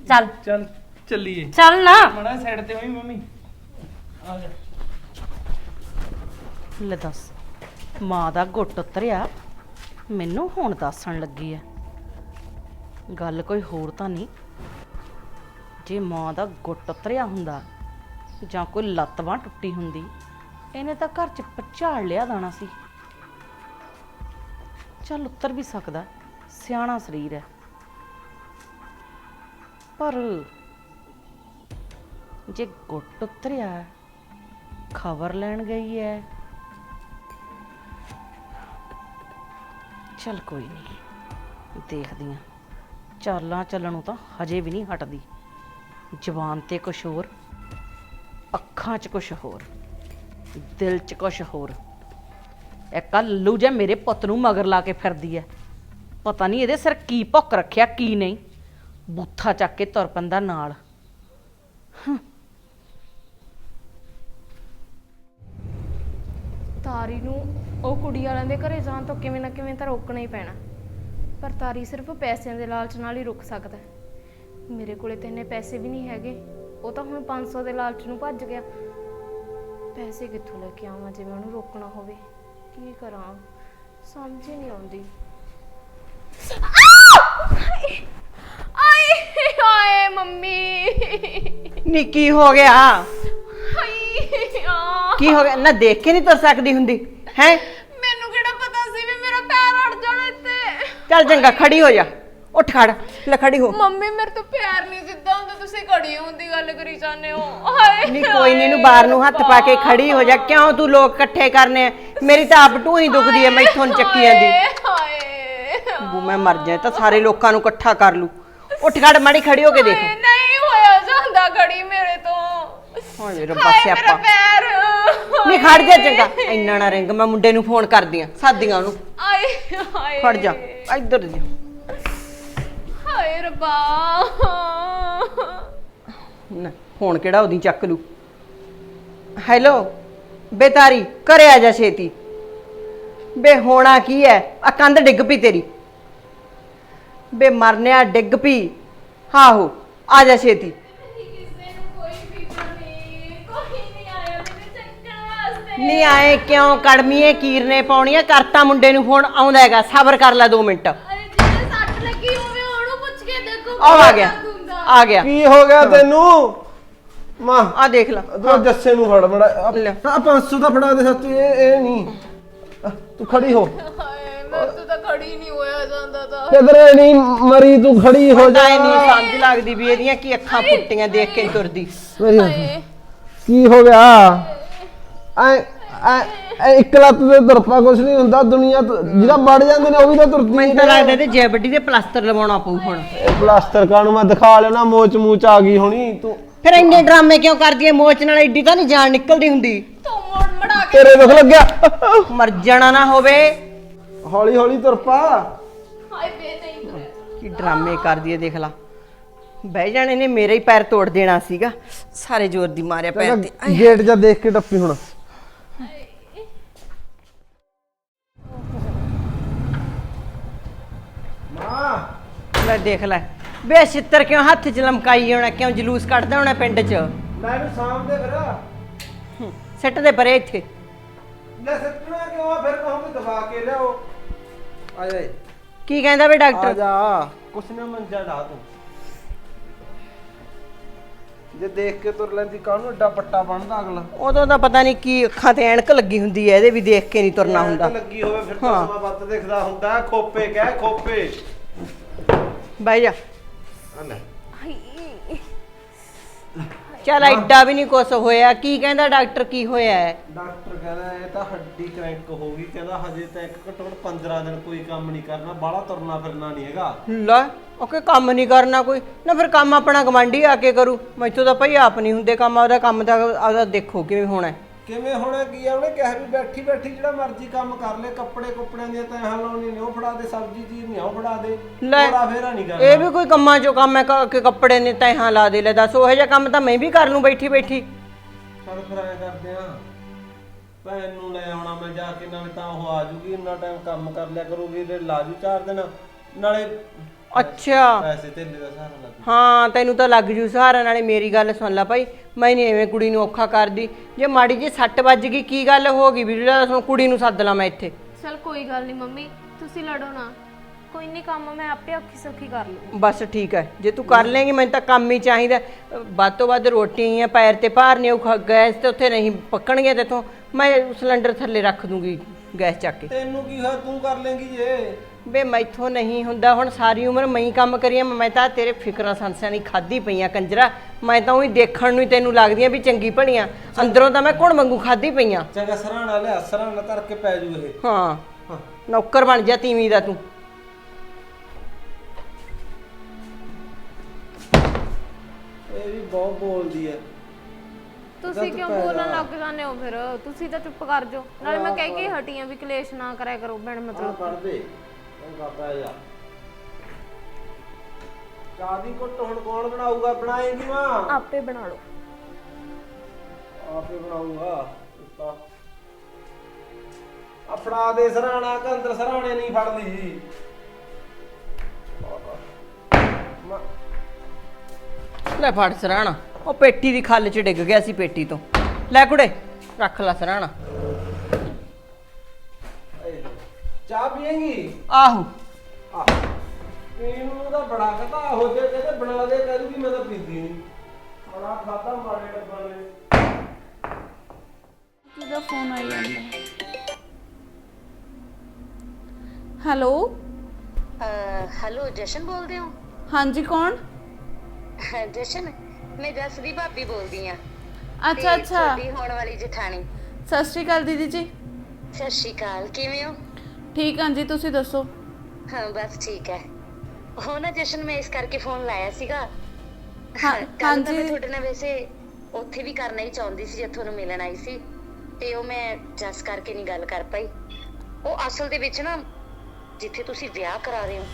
ਚੱਲ। ਚੱਲ ਚੱਲੀਏ। ਚੱਲ ਨਾ। ਮੜਾ ਸਾਈਡ ਤੇ ਹੋਈ ਮੰਮੀ। ਆ ਜਾ। ਲੈ ਦੱਸ ਮਾਂ ਦਾ ਗੁੱਟ ਉਤਰਿਆ ਮੈਨੂੰ ਹੁਣ ਦੱਸਣ ਲੱਗੀ ਐ ਗੱਲ ਕੋਈ ਹੋਰ ਤਾਂ ਨਹੀਂ। ਜੇ ਮਾਂ ਦਾ ਗੁੱਟ ਉਤਰਿਆ ਹੁੰਦਾ ਜਾਂ ਕੋਈ ਲੱਤ ਬਾਂਹ ਟੁੱਟੀ ਹੁੰਦੀ, ਇਹਨੇ ਤਾਂ ਘਰ 'ਚ ਪਚਾੜ ਲਿਆ ਦਾਣਾ ਸੀ। ਚੱਲ ਉਤਰ ਵੀ ਸਕਦਾ, ਸਿਆਣਾ ਸਰੀਰ ਹੈ। ਪਰ ਜੇ ਗੁੱਟ ਉਤਰਿਆ ਖਬਰ ਲੈਣ ਗਈ ਹੈ। ਚੱਲ ਕੋਈ ਨਹੀਂ, ਦੇਖਦੀ ਆ ਚਾਲਾਂ ਚੱਲਣੋਂ ਤਾਂ ਹਜੇ ਵੀ ਨਹੀਂ ਹਟਦੀ। ਜ਼ਬਾਨ ਤੇ ਕੁਛ ਹੋਰ, ਅੱਖਾਂ 'ਚ ਕੁਛ ਹੋਰ, ਦਿਲ 'ਚ ਕੁਛ ਹੋਰ। ਇਹ ਕੱਲੂ ਜੇ ਮੇਰੇ ਪੁੱਤ ਨੂੰ ਮਗਰ ਲਾ ਕੇ ਫਿਰਦੀ ਐ। ਪਤਾ ਨਹੀਂ ਇਹਦੇ ਸਿਰ ਕੀ ਭੁੱਕ ਰੱਖਿਆ, ਕੀ ਨਹੀਂ। ਬੂਥਾ ਚੱਕ ਕੇ ਤੁਰ ਪੈਂਦਾ ਨਾਲ। ਤਾਰੀ ਨੂੰ ਉਹ ਕੁੜੀ ਵਾਲਿਆਂ ਦੇ ਘਰੇ ਜਾਣ ਤੋਂ ਕਿਵੇਂ ਨਾ ਕਿਵੇਂ ਤਾਂ ਰੋਕਣਾ ਹੀ ਪੈਣਾ। ਪਰ ਤਾਰੀ ਸਿਰਫ ਪੈਸਿਆਂ ਦੇ ਲਾਲਚ ਨਾਲ ਹੀ ਰੁਕ ਸਕਦਾ। ਹੈ। ਮੇਰੇ ਕੋਲੇ ਤਾਂ ਇੰਨੇ ਪੈਸੇ ਵੀ ਨਹੀਂ ਹੈਗੇ। ਉਹ ਤਾਂ ਹੁਣ 500 ਦੇ ਲਾਲਚ ਨੂੰ ਭੱਜ ਗਿਆ। ਪੈਸੇ ਕਿੱਥੋਂ ਲੈ ਕੇ ਆਵਾਂ ਜੇ ਮੈਂ ਉਹਨੂੰ ਰੋਕਣਾ ਹੋਵੇ? ਕੀ ਕਰਾਂ? ਸਮਝ ਹੀ ਨਹੀਂ ਆਉਂਦੀ। ਆਏ ਹਾਏ ਮੰਮੀ। ਨੀ ਕੀ ਹੋ ਗਿਆ। ਆ। ਕੀ ਹੋ ਗਿਆ? ਨਾ ਦੇਖ ਕੇ ਨਹੀਂ ਤੁਰ ਸਕਦੀ ਹੁੰਦੀ ਹੈ? ਮੈਨੂੰ ਕਿਹੜਾ ਪਤਾ ਸੀ ਵੀ ਮੇਰਾ ਪੈਰ ਅੜ ਜਾਣਾ ਇੱਥੇ। ਚੱਲ ਚੰਗਾ ਖੜੀ ਹੋ ਜਾ। ਉੱਠ ਖੜ ਲੈ ਖੜੀ ਹੋ। ਮੰਮੀ ਮੇਰੇ ਤੋਂ ਪੈਰ ਨਹੀਂ ਸਿੱਧਾ ਹੁੰਦਾ ਤੁਸੀਂ ਖੜੀ ਹੋਣ ਦੀ ਗੱਲ ਕਰੀ ਜਾਂਦੇ ਹੋ। ਹਾਏ ਨਹੀਂ ਕੋਈ ਨਹੀਂ ਨੂੰ ਬਾਹਰ ਨੂੰ ਹੱਥ ਪਾ ਕੇ ਖੜੀ ਹੋ ਜਾ। ਕਿਉਂ ਤੂੰ ਲੋਕ ਇਕੱਠੇ ਕਰਨੇ ਆ? ਮੇਰੀ ਤਾਂ ਆਪ ਟੂ ਹੀ ਦੁਖਦੀ ਐ ਮੈਥੋਂ ਨੀ ਚੱਕੀ ਜਾਂਦੀ ਹਾਏ ਬੂ ਮੈਂ ਮਰ ਜਾ ਤਾਂ ਸਾਰੇ ਲੋਕਾਂ ਨੂੰ ਇਕੱਠਾ ਕਰ ਲੂ ਉੱਠ ਖੜ ਮਾੜੀ ਖੜੀ ਹੋ ਕੇ ਦੇਖ। ਹਾਏ, ਨਹੀਂ ਹੋਇਆ ਜਾਂਦਾ ਖੜੀ ਮੇਰੇ ਤੋਂ। ਹਾਏ ਰੱਬਾ ਹਾਏ ਮੇਰਾ ਸਿਆਪਾ। ਪੈਰ। ਨਹੀਂ ਖੜ ਜਾ ਚੰਗਾ। ਇੰਨਾ ਨਾ ਰਿੰਗ ਮੈਂ ਮੁੰਡੇ ਨੂੰ ਫੋਨ ਕਰਦੀ ਆ ਸਾਦੀਆਂ ਉਹਨੂੰ ਆਏ ਹਾਏ ਖੜ ਜਾ ਇੱਧਰ ਜਾ। ਹਾਏ ਰੱਬਾ। ਨਾ ਫੋਨ ਕਿਹੜਾ ਉਹਦੀ ਚੱਕ ਲੂ? ਹੈਲੋ ਬੇਤਾਰੀ, ਘਰੇ ਆ ਜਾ ਛੇਤੀ। ਬੇ, ਹੋਣਾ ਕੀ ਐ? ਆ ਕੰਧ ਡਿੱਗ ਪਈ ਤੇਰੀ। ਬੇ, ਮਰਨਿਆ ਡਿੱਗ ਪਈ। ਆਹੋ, ਆ ਜਾ ਛੇਤੀ। ਕਿਸੇ ਨੂੰ ਕੋਈ ਫਿਕਰ ਨਹੀਂ ਕੋਈ ਨਹੀਂ ਆਇਆ ਮੈਨੂੰ ਚੱਕਣ ਵਾਸਤੇ ਨਹੀਂ ਆਏ ਕਿਉਂ? ਕੜਮੀਏ, ਕੀਰਨੇ ਪਾਉਣੀਆਂ, ਕਰਤਾ ਮੁੰਡੇ ਨੂੰ ਫੋਨ ਆਉਂਦਾ ਹੈਗਾ, ਸਬਰ ਕਰ ਲੈ 2 ਮਿੰਟ ਅਰੇ ਜਿਹਨੇ ਸੱਟ ਲੱਗੀ ਹੋਵੇ ਉਹਨੂੰ ਪੁੱਛ ਆ ਗਿਆ। ਆ ਗਿਆ। ਕੀ ਹੋ ਗਿਆ ਤੈਨੂੰ? ਮਾਂ ਆ ਦੇਖ ਲੈ। ਤੂੰ ਜੱਸੇ ਨੂੰ ਫੜ ਬੜਾ ਲੈ। ਆ 500 ਦਾ ਫੜਾ ਦੇ ਸੱਚ ਇਹ ਇਹ ਨਹੀਂ। ਤੂੰ ਖੜੀ ਹੋ। ਹਾਏ ਮੈਂ ਤਾਂ ਖੜੀ ਨਹੀਂ ਹੋਇਆ ਜਾਂਦਾ ਤਾਂ। ਕਿਧਰੇ ਨਹੀਂ ਮਰੀ ਤੂੰ ਖੜੀ ਹੋ ਜਾ। ਨਹੀਂ ਸਮਝ ਲੱਗਦੀ ਵੀ ਇਹਦੀਆਂ ਕੀ ਅੱਖਾਂ ਫੁੱਟੀਆਂ ਦੇਖ ਕੇ ਤੁਰਦੀ। ਕੀ ਹੋ ਗਿਆ? ਐ ਐ ਇੱਕ ਲੱਤ ਦੇ ਤੁਰਪਾ ਕੁਛ ਨਹੀਂ ਹੁੰਦਾ ਦੁਨੀਆ ਤੋਂ- ਜਿਹਦਾ ਵੜ ਜਾਂਦੇ ਨੇ ਉਹ ਵੀ ਤਾਂ ਤੁਰਦੀ ਮੈਨੂੰ ਤਾਂ ਲੱਗਦਾ ਤੇ ਜੈ ਵੱਡੀ ਦੇ ਪਲਾਸਟਰ ਲਵਾਉਣਾ ਪਊ ਹੁਣ। ਇਹ ਪਲਾਸਟਰ ਕਾਨੂੰ ਮੈਂ ਦਿਖਾ ਲਿਆ ਨਾ ਮੋਚ ਮੂਚ ਆ ਗਈ ਹੋਣੀ ਤੂੰ ਫਿਰ ਇੰਨੇ ਡਰਾਮੇ ਕਿਉਂ ਕਰਦੀ ਐ? ਮੋਚ ਨਾਲ ਐਡੀ ਤਾਂ ਨਹੀਂ ਜਾਨ ਨਿਕਲਦੀ ਹੁੰਦੀ। ਤੂੰ ਮੋੜ ਮੜਾ ਕੇ ਤੇਰੇ ਦੁੱਖ ਲੱਗਿਆ। ਮਰ ਜਾਣਾ ਨਾ ਹੋਵੇ। ਹੌਲੀ ਹੌਲੀ ਤੁਰਪਾ। ਹਾਏ ਬੇ ਨਹੀਂ ਹੋਇਆ ਕੀ ਡਰਾਮੇ ਕਰਦੀ ਐ ਦੇਖ ਲਾ। ਬਹਿ ਜਾਣੇ ਨੇ ਮੇਰੇ ਹੀ ਪੈਰ ਤੋੜ ਦੇਣਾ ਸੀਗਾ। ਸਾਰੇ ਜ਼ੋਰ ਦੀ ਮਾਰਿਆ ਪੈਰ ਤੇ। ਗੇਟ ਜਾ ਦੇਖ ਕੇ ਟੱਪੀ ਹੁਣ। ਲੈ ਦੇਖ ਲੈ। ਬੇ ਛਿੱਤਰ ਕਿਉਂ ਹੱਥ 'ਚ ਲਮਕਾਈ ਹੋਣਾ ਕਿਉਂ ਜਲੂਸ ਕੱਢਦਾ ਹੋਣਾ ਪਿੰਡ 'ਚ? ਮੈਂ ਵੀ ਸਾਹਮਣੇ ਫਿਰ। ਸਿੱਟ ਦੇ ਪਰੇ ਇੱਥੇ। ਲੈ ਸੱਟਣਾ ਕਿਉਂ ਆ? ਫਿਰ ਕਹੋਗੇ ਦਬਾ ਕੇ ਲਿਆਓ। ਆ ਜਾ ਕੀ ਕਹਿੰਦਾ ਵੇ ਆ ਡਾਕਟਰ ਜਾ ਕੁਛ ਨਾ ਮੰਜਾ ਢਾ ਤੂੰ। ਜੇ ਦੇਖ ਕੇ ਤੁਰ ਲੈਂਦੀ ਕਾਹਨੂੰ ਏਡਾ ਪੱਟਾ ਬਣਦਾ ਅਗਲਾ। ਉਦੋਂ ਤਾਂ ਪਤਾ ਨਹੀਂ ਕੀ ਅੱਖਾਂ ਤੇ ਐਨਕ ਲੱਗੀ ਹੁੰਦੀ ਐ ਇਹਦੇ ਵੀ ਦੇਖ ਕੇ ਨਹੀਂ ਤੁਰਨਾ ਐਨਕ ਹੁੰਦਾ। ਲੱਗੀ ਹੋਵੇ ਫਿਰ ਹਾਂ। ਤਾਂ ਸਮਾਂ ਵੱਧ ਦਿਖਦਾ ਹੁੰਦਾ। ਖੋਪੇ ਕਹਿ ਖੋਪੇ। ਬਹਿ ਜਾ। ਆ ਲੈ ਚੱਲ ਐਡਾ ਵੀ ਨਹੀਂ ਕੁਛ ਹੋਇਆ। ਕੀ ਕਹਿੰਦਾ ਡਾਕਟਰ ਕੀ ਹੋਇਆ ਹੈ? ਡਾਕਟਰ ਕਹਿੰਦਾ ਇਹ ਤਾਂ ਹੱਡੀ ਕਰੈਂਕ ਹੋ ਗਈ। ਕਹਿੰਦਾ ਹਜੇ ਤਾਂ ਇੱਕ ਘੱਟੋ ਘੱਟ 15 ਦਿਨ ਕੋਈ ਕੰਮ ਨਹੀਂ ਕਰਨਾ। ਬਾਹਲਾ ਤੁਰਨਾ ਫਿਰਨਾ ਨਹੀਂ ਹੈਗਾ। ਲੈ ਓਕੇ ਕੰਮ ਨਹੀਂ ਕਰਨਾ ਕੋਈ। ਨਾ ਫਿਰ ਕੰਮ ਆਪਣਾ ਗਵਾਂਢੀ ਆ ਕੇ ਕਰੂ। ਮੈਥੋਂ ਤਾਂ ਭਈ ਆਪ ਨਹੀਂ ਹੁੰਦੇ ਕੰਮ। ਉਹਦਾ ਕੰਮ ਤਾਂ ਆਪਦਾ ਦੇਖੋ ਕਿਵੇਂ ਹੋਣਾ ਹੈ। ਕਿਵੇਂ ਹੋਣਾ ਕੀ ਆ ਉਹਨੇ ਕਿਹਾ ਵੀ ਬੈਠੀ ਬੈਠੀ ਜਿਹੜਾ ਮਰਜ਼ੀ ਕੰਮ ਕਰ ਲੈ ਕੱਪੜੇ ਕੁੱਪੜਿਆਂ ਦੀਆਂ ਤੈਹਾਂ ਲਾਉਣੀ ਨੇ ਉਹ ਫੜਾ ਦੇ ਸਬਜ਼ੀ ਚੀਜ਼ ਨਹੀਂ ਉਹ ਫੜਾ ਦੇ ਲੈ ਫੇਰਾ ਨਹੀਂ ਕਰਨਾ ਇਹ ਵੀ ਕੋਈ ਕੰਮਾਂ ਚੋਂ ਕੰਮ ਹੈ ਕ- ਕਿ ਕੱਪੜੇ ਨੇ ਤੈਹਾਂ ਲਾ ਦੇ ਲੈ ਦੱਸ ਉਹੋ ਜਿਹਾ ਕੰਮ ਤਾਂ ਮੈਂ ਵੀ ਕਰ ਲੂੰ ਬੈਠੀ ਬੈਠੀ। ਚੱਲ ਫਿਰ ਐ ਕਰਦੇ ਆ ਭੈਣ ਨੂੰ ਲੈ ਆਉਣਾ ਮੈਂ ਜਾ ਕੇ ਨਾਲੇ ਤਾਂ ਉਹ ਆ ਜੂਗੀ ਇੰਨਾ ਟਾਈਮ ਕੰਮ ਕਰ ਲਿਆ ਕਰੂਗੀ ਤੇ ਲਾ ਜੂ ਚਾਰ ਦਿਨ। ਨਾਲੇ ਅੱਛਾ। ਪੈਸੇ ਧੇਲੇ ਦਾ ਸਹਾਰਾ ਲੱਗ ਹਾਂ ਤੈਨੂੰ ਤਾਂ ਲੱਗ ਜੂ ਸਹਾਰਾ ਨਾਲੇ ਮੇਰੀ ਗੱਲ ਸੁਣ ਲੈ ਭਾਈ। ਮੈਂ ਨਹੀਂ ਐਵੇਂ ਕੁੜੀ ਨੂੰ ਔਖਾ ਕਰਦੀ। ਜੇ ਮਾੜੀ ਜੀ ਸੱਟ ਵੱਜ ਗਈ ਕੀ ਗੱਲ ਹੋ ਗਈ ਵੀ? ਜਿਹੜਾ ਸੁਣ ਕੁੜੀ ਨੂੰ ਸੱਦ ਲਾਂ ਮੈਂ ਇੱਥੇ। ਚਲ ਕੋਈ ਗੱਲ ਨਹੀਂ ਮੰਮੀ ਤੁਸੀਂ ਲੜੋ ਨਾ। ਕੋਈ ਨਹੀਂ ਕੰਮ ਮੈਂ ਆਪੇ ਔਖੀ ਸੌਖੀ ਕਰ ਲੂ ਬਸ ਠੀਕ ਹੈ। ਜੇ ਤੂੰ ਕਰ ਲੇਂਗੀ ਮੈਨੂੰ ਤਾਂ ਕੰਮ ਹੀ ਚਾਹੀਦਾ। ਅਹ ਵੱਧ ਤੋਂ ਵੱਧ ਰੋਟੀਆਂ ਆ ਪੈਰ ਤੇ ਭਾਰਨੇ ਉਹ ਖ- ਗੈਸ ਤੇ ਉੱਥੇ ਨਹੀਂ ਪੱਕਣਗੇ ਤੇਥੋਂ। ਮੈਂ ਸਿਲੰਡਰ ਥੱਲੇ ਰੱਖ ਦੂੰਗੀ ਗੈਸ ਚੱਕ ਕੇ। ਤੈਨੂੰ ਕੀ ਹੋਇਆ? ਤੂੰ ਕਰ ਲੇਂਗੀ ਜੇ। ਬੇ ਮੈਥੋਂ ਨਹੀਂ ਹੁੰਦਾ ਹੁਣ ਸਾਰੀ ਉਮਰ ਮੈਂ ਹੀ ਕੰਮ ਕਰੀਆਂ ਮੈਂ ਤਾਂ ਤੇਰੇ ਫਿਕਰਾਂ ਸੰਸਿਆਂ ਦੀ ਖਾਦੀ ਪਈਆਂ ਕੰਜਰਾ। ਮੈਂ ਤਾਂ ਉਹੀ ਦੇਖਣ ਨੂੰ ਹੀ ਤੈਨੂੰ ਲੱਗਦੀਆਂ ਵੀ ਚੰਗੀ ਭਲੀਆਂ ਅੰਦਰੋਂ ਤਾਂ ਮੈਂ ਕੋਣ ਵਾਂਗੂ ਖਾਦੀ ਪਈਆਂ ਚੰਗਾ ਸਰਾਣਾ ਲਿਆ ਸਰਾਣਾ ਧਰ ਕੇ ਪੈ ਜੂ ਇਹ। ਹਾਂ। ਨੌਕਰ ਬਣ ਜਾ ਤੀਵੀਂ ਦਾ ਤੂੰ। ਇਹ ਵੀ ਬਹੁਤ ਬੋਲਦੀ ਐ। ਤੁਸੀਂ ਕਿਉਂ ਬੋਲਣ ਲੱਗ ਜਾਂਦੇ ਹੋ ਫਿਰ? ਤੁਸੀਂ ਤਾਂ ਚੁੱਪ ਕਰ ਜਾਓ। ਨਾਲੇ ਮੈਂ ਕਹਿ ਕੇ ਹਟੀ ਆਂ ਵੀ ਕਲੇਸ਼ ਨਾ ਕਰਿਆ ਕਰੋ ਬਿਨ ਮਤਲਬ। ਪੜ ਚੰਗਾ ਪੈ ਜਾ ਚਾਹ ਦੀ ਘੁੱਟ ਹੁਣ ਕੌਣ ਬਣਾਊਗਾ? ਬਣਾਏਗੀ ਮਾਂ ਆਪੇ ਬਣਾ ਲਓ। ਆਪੇ ਬਣਾਊਗਾ ਤਾਂ ਫੜਾ ਦੇ ਸਰਾਣਾ ਕੰਦਰ ਸਰਾਣੇ ਨਹੀਂ ਫੜਦੀ ਲੈ ਫੜ ਸਰਾਣਾ। ਉਹ ਪੇਟੀ ਦੀ ਖੱਲ 'ਚ ਡਿੱਗ ਗਿਆ ਸੀ ਪੇਟੀ ਤੋਂ। ਲੈ ਕੁੜੇ ਰੱਖ ਲੈ ਸਰਾਣਾ। ਚਾਹ ਪੀਏਂਗੀ? ਆਹੋ। ਪੀਣ ਨੂੰ ਤਾਂ ਬੜਾ ਕਹਤਾ ਹੋ ਜੇ ਕਹਿੰਦੇ ਬਣਾ ਦੇ ਕਹਿੰਦੀ ਮੈਂ ਤਾਂ ਪੀਂਦੀ ਨਹੀਂ ਬੜਾ ਖਾਤਾ ਮਾਰੇ ਡੱਬਾ ਨੇ। ਕਿਹਦਾ ਫੋਨ ਆਈ ਜਾਂਦਾ ਹੈਲੋ? ਹੈਲੋ ਜਸ਼ਨ ਬੋਲਦੇ ਹੋ? ਹਾਂਜੀ ਕੌਣ? ਜਸ਼ਨ ਮੈਂ ਜਸ ਦੀ ਭਾਬੀ ਬੋਲਦੀ ਆ ਅੱਛਾ ਅੱਛਾ। ਹੋਣ ਵਾਲੀ ਜਠਾਣੀ। ਸਤਿ ਸ਼੍ਰੀ ਅਕਾਲ ਦੀਦੀ ਜੀ। ਸਤਿ ਸ਼੍ਰੀ ਅਕਾਲ ਕਿਵੇਂ ਹੋ? ਠੀਕ ਹਾਂ ਜੀ ਤੁਸੀਂ ਦੱਸੋ? ਹਾਂ ਬਸ ਠੀਕ ਹੈ। ਹੋ ਨਾ ਜਸ਼ਨ ਮੈਂ ਇਸ ਕਰਕੇ ਫੋਨ ਲਾਇਆ ਸੀਗਾ। ਹਾਂ ਕੱਲ ਤਾਂ ਮੈਂ ਹਾਂਜੀ ਤੁਹਾਡੇ ਨਾਲ ਵੈਸੇ ਉੱਥੇ ਵੀ ਕਰਨਾ ਹੀ ਚਾਹੁੰਦੀ ਸੀ ਜੇ ਤੁਹਾਨੂੰ ਮਿਲਣ ਆਈ ਸੀ। ਤੇ ਉਹ ਮੈਂ ਜਸ ਕਰਕੇ ਨਹੀਂ ਗੱਲ ਕਰ ਪਾਈ। ਉਹ ਅਸਲ ਦੇ ਵਿੱਚ ਨਾ ਜਿੱਥੇ ਤੁਸੀਂ ਵਿਆਹ ਕਰਾ ਰਹੇ ਹੋ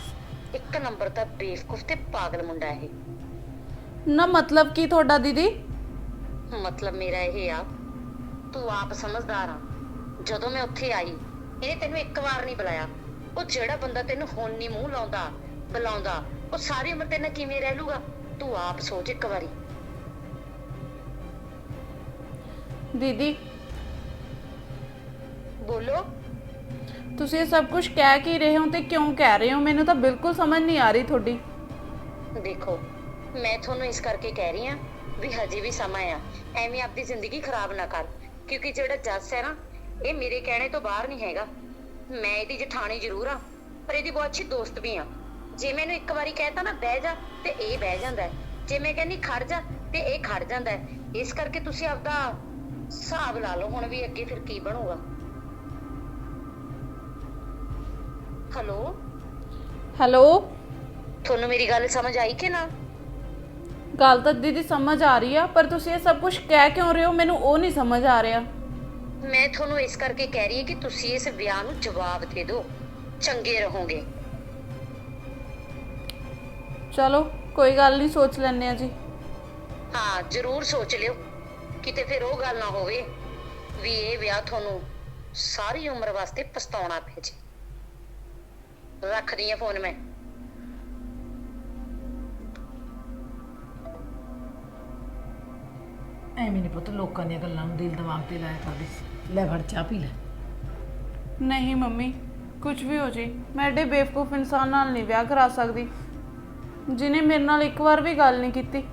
ਇੱਕ ਨੰਬਰ ਦਾ ਬੇਵਕੂਫ ਤੇ ਪਾਗਲ ਮੁੰਡਾ ਇਹ। ਨਾ ਮਤਲਬ ਕੀ ਤੁਹਾਡਾ ਦੀਦੀ? ਮਤਲਬ ਮੇਰਾ ਇਹ ਆ ਤੂੰ ਆਪ ਸਮਝਦਾਰ ਆ। ਜਦੋਂ ਮੈਂ ਉੱਥੇ ਆਈ ਇਹਨੇ ਤੈਨੂੰ ਇੱਕ ਵਾਰ ਨਹੀਂ ਬੁਲਾਇਆ। ਉਹ ਜਿਹੜਾ ਬੰਦਾ ਤੈਨੂੰ ਹੁਣ ਨਹੀਂ ਮੂੰਹ ਲਾਉਂਦਾ ਬੁਲਾਉਂਦਾ ਉਹ ਸਾਰੀ ਉਮਰ ਤੇਰੇ ਨਾਲ ਕਿਵੇਂ ਰਹਿ ਲੂਗਾ? ਤੂੰ ਆਪ ਸੋਚ ਇੱਕ ਵਾਰੀ। ਦੀਦੀ। ਬੋਲੋ। ਤੁਸੀਂ ਇਹ ਸਭ ਕੁਝ ਕਹਿ ਕੀ ਰਹੇ ਹੋ ਤੇ ਕਿਉਂ ਕਹਿ ਰਹੇ ਹੋ? ਮੈਨੂੰ ਤਾਂ ਬਿਲਕੁਲ ਸਮਝ ਨਹੀਂ ਆ ਰਹੀ ਤੁਹਾਡੀ। ਦੇਖੋ ਮੈਂ ਤੁਹਾਨੂੰ ਇਸ ਕਰਕੇ ਕਹਿ ਰਹੀ ਆ ਵੀ ਹਜੇ ਵੀ ਸਮਾਂ ਆ। ਐਵੇਂ ਆਪਣੀ ਜ਼ਿੰਦਗੀ ਖਰਾਬ ਨਾ ਕਰ ਕਿਉਂਕਿ ਜਿਹੜਾ ਜੱਸ ਹੈ ਨਾ ਇਹ ਮੇਰੇ ਕਹਿਣੇ ਤੋਂ ਬਾਹਰ ਨਹੀਂ ਹੈਗਾ। ਮੈਂ ਇਹਦੀ ਜਠਾਣੀ ਜ਼ਰੂਰ ਆ ਪਰ ਇਹਦੀ ਬਹੁਤ ਅੱਛੀ ਦੋਸਤ ਵੀ ਆ ਜੇ ਮੈਨੂੰ ਇੱਕ ਵਾਰੀ ਕਹਿਤਾ ਨਾ ਬਹਿ ਜਾ ਤੇ ਇਹ ਬਹਿ ਜਾਂਦਾ ਹੈ। ਜੇ ਮੈਂ ਕਹਿੰਨੀ ਖੜ ਜਾ ਤੇ ਇਹ ਖੜ ਜਾਂਦਾ ਹੈ। ਇਸ ਕਰਕੇ ਤੁਸੀਂ ਆਪਦਾ ਹਿਸਾਬ ਲਾ ਲਓ ਹੁਣ ਵੀ ਅੱਗੇ ਫਿਰ ਕੀ ਬਣੂਗਾ। ਹੈਲੋ? ਹੈਲੋ? ਤੁਹਾਨੂੰ ਮੇਰੀ ਗੱਲ ਸਮਝ ਆਈ ਕਿ ਨਾ? ਗੱਲ ਤਾਂ ਦੀਦੀ ਸਮਝ ਆ ਰਹੀ ਆ ਪਰ ਤੁਸੀਂ ਇਹ ਸਭ ਕੁਝ ਕਹਿ ਕਿਉਂ ਰਹੇ ਹੋ? ਮੈਨੂੰ ਉਹ ਨਹੀਂ ਸਮਝ ਆ ਰਿਹਾ। ਮੈਂ ਤੁਹਾਨੂੰ ਇਸ ਕਰਕੇ ਕਹਿ ਰਹੀ ਹਾਂ ਕਿ ਤੁਸੀਂ ਇਸ ਵਿਆਹ ਨੂੰ ਜਵਾਬ ਦੇ ਦਿਓ। ਚੰਗੇ ਰਹੋਗੇ। ਚਲੋ ਕੋਈ ਗੱਲ ਨਹੀਂ ਸੋਚ ਲੈਣੇ ਆ ਜੀ। ਹਾਂ ਜ਼ਰੂਰ ਸੋਚ ਲਿਓ। ਕਿਤੇ ਫਿਰ ਉਹ ਗੱਲ ਨਾ ਹੋਵੇ ਵੀ ਇਹ ਵਿਆਹ ਤੁਹਾਨੂੰ ਸਾਰੀ ਉਮਰ ਵਾਸਤੇ ਪਛਤਾਉਣਾ ਪੈ ਜੇ। ਰੱਖਦੀ ਆ ਫੋਨ ਮੈਂ। ਐਵੇਂ ਨਹੀਂ ਪੁੱਤ ਲੋਕਾਂ ਦੀਆਂ ਗੱਲਾਂ ਨੂੰ ਦਿਲ ਦਿਮਾਗ ਤੇ ਲਾਇਆ ਕਰਦੀ ਲੈ ਫੜ ਚਾਹ ਪੀ ਲੈ। ਨਹੀਂ ਮੰਮੀ ਕੁਝ ਵੀ ਹੋ ਜੇ ਮੈਂ ਐਡੇ ਬੇਵਕੂਫ ਇਨਸਾਨ ਨਾਲ ਨਹੀਂ ਵਿਆਹ ਕਰਾ ਸਕਦੀ। ਜਿਨੇ ਮੇਰੇ ਨਾਲ ਇੱਕ ਵਾਰ ਵੀ ਗੱਲ ਨਹੀਂ ਕੀਤੀ।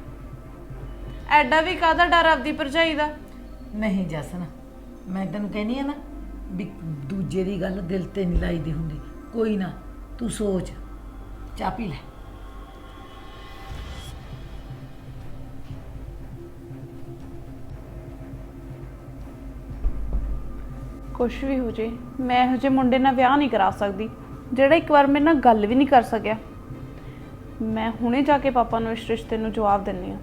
ਐਡਾ ਵੀ ਕਾਹਦਾ ਡਰ ਆਪਦੀ ਭਰਜਾਈ ਦਾ? ਨਹੀਂ ਜਸਨ ਮੈਂ ਤੈਨੂੰ ਕਹਿੰਦੀ ਆ ਨਾ ਵੀ ਦੂਜੇ ਦੀ ਗੱਲ ਦਿਲ ਤੇ ਨਹੀਂ ਲਾਈਦੀ ਹੁੰਦੀ। ਕੋਈ ਨਾ ਤੂੰ ਸੋਚ। ਚਾਹ ਪੀ ਲੈ। ਕੁਝ ਵੀ ਹੋ ਜੇ, ਮੈਂ ਇਹੋ ਜਿਹੇ ਮੁੰਡੇ ਨਾਲ ਵਿਆਹ ਨਹੀਂ ਕਰਾ ਸਕਦੀ, ਜਿਹੜਾ ਇੱਕ ਵਾਰ ਮੇਰੇ ਨਾਲ ਗੱਲ ਵੀ ਨਹੀਂ ਕਰ ਸਕਿਆ। ਮੈਂ ਹੁਣੇ ਜਾ ਕੇ ਪਾਪਾ ਨੂੰ ਇਸ ਰਿਸ਼ਤੇ ਨੂੰ ਜਵਾਬ ਦਿੰਨੀ ਆ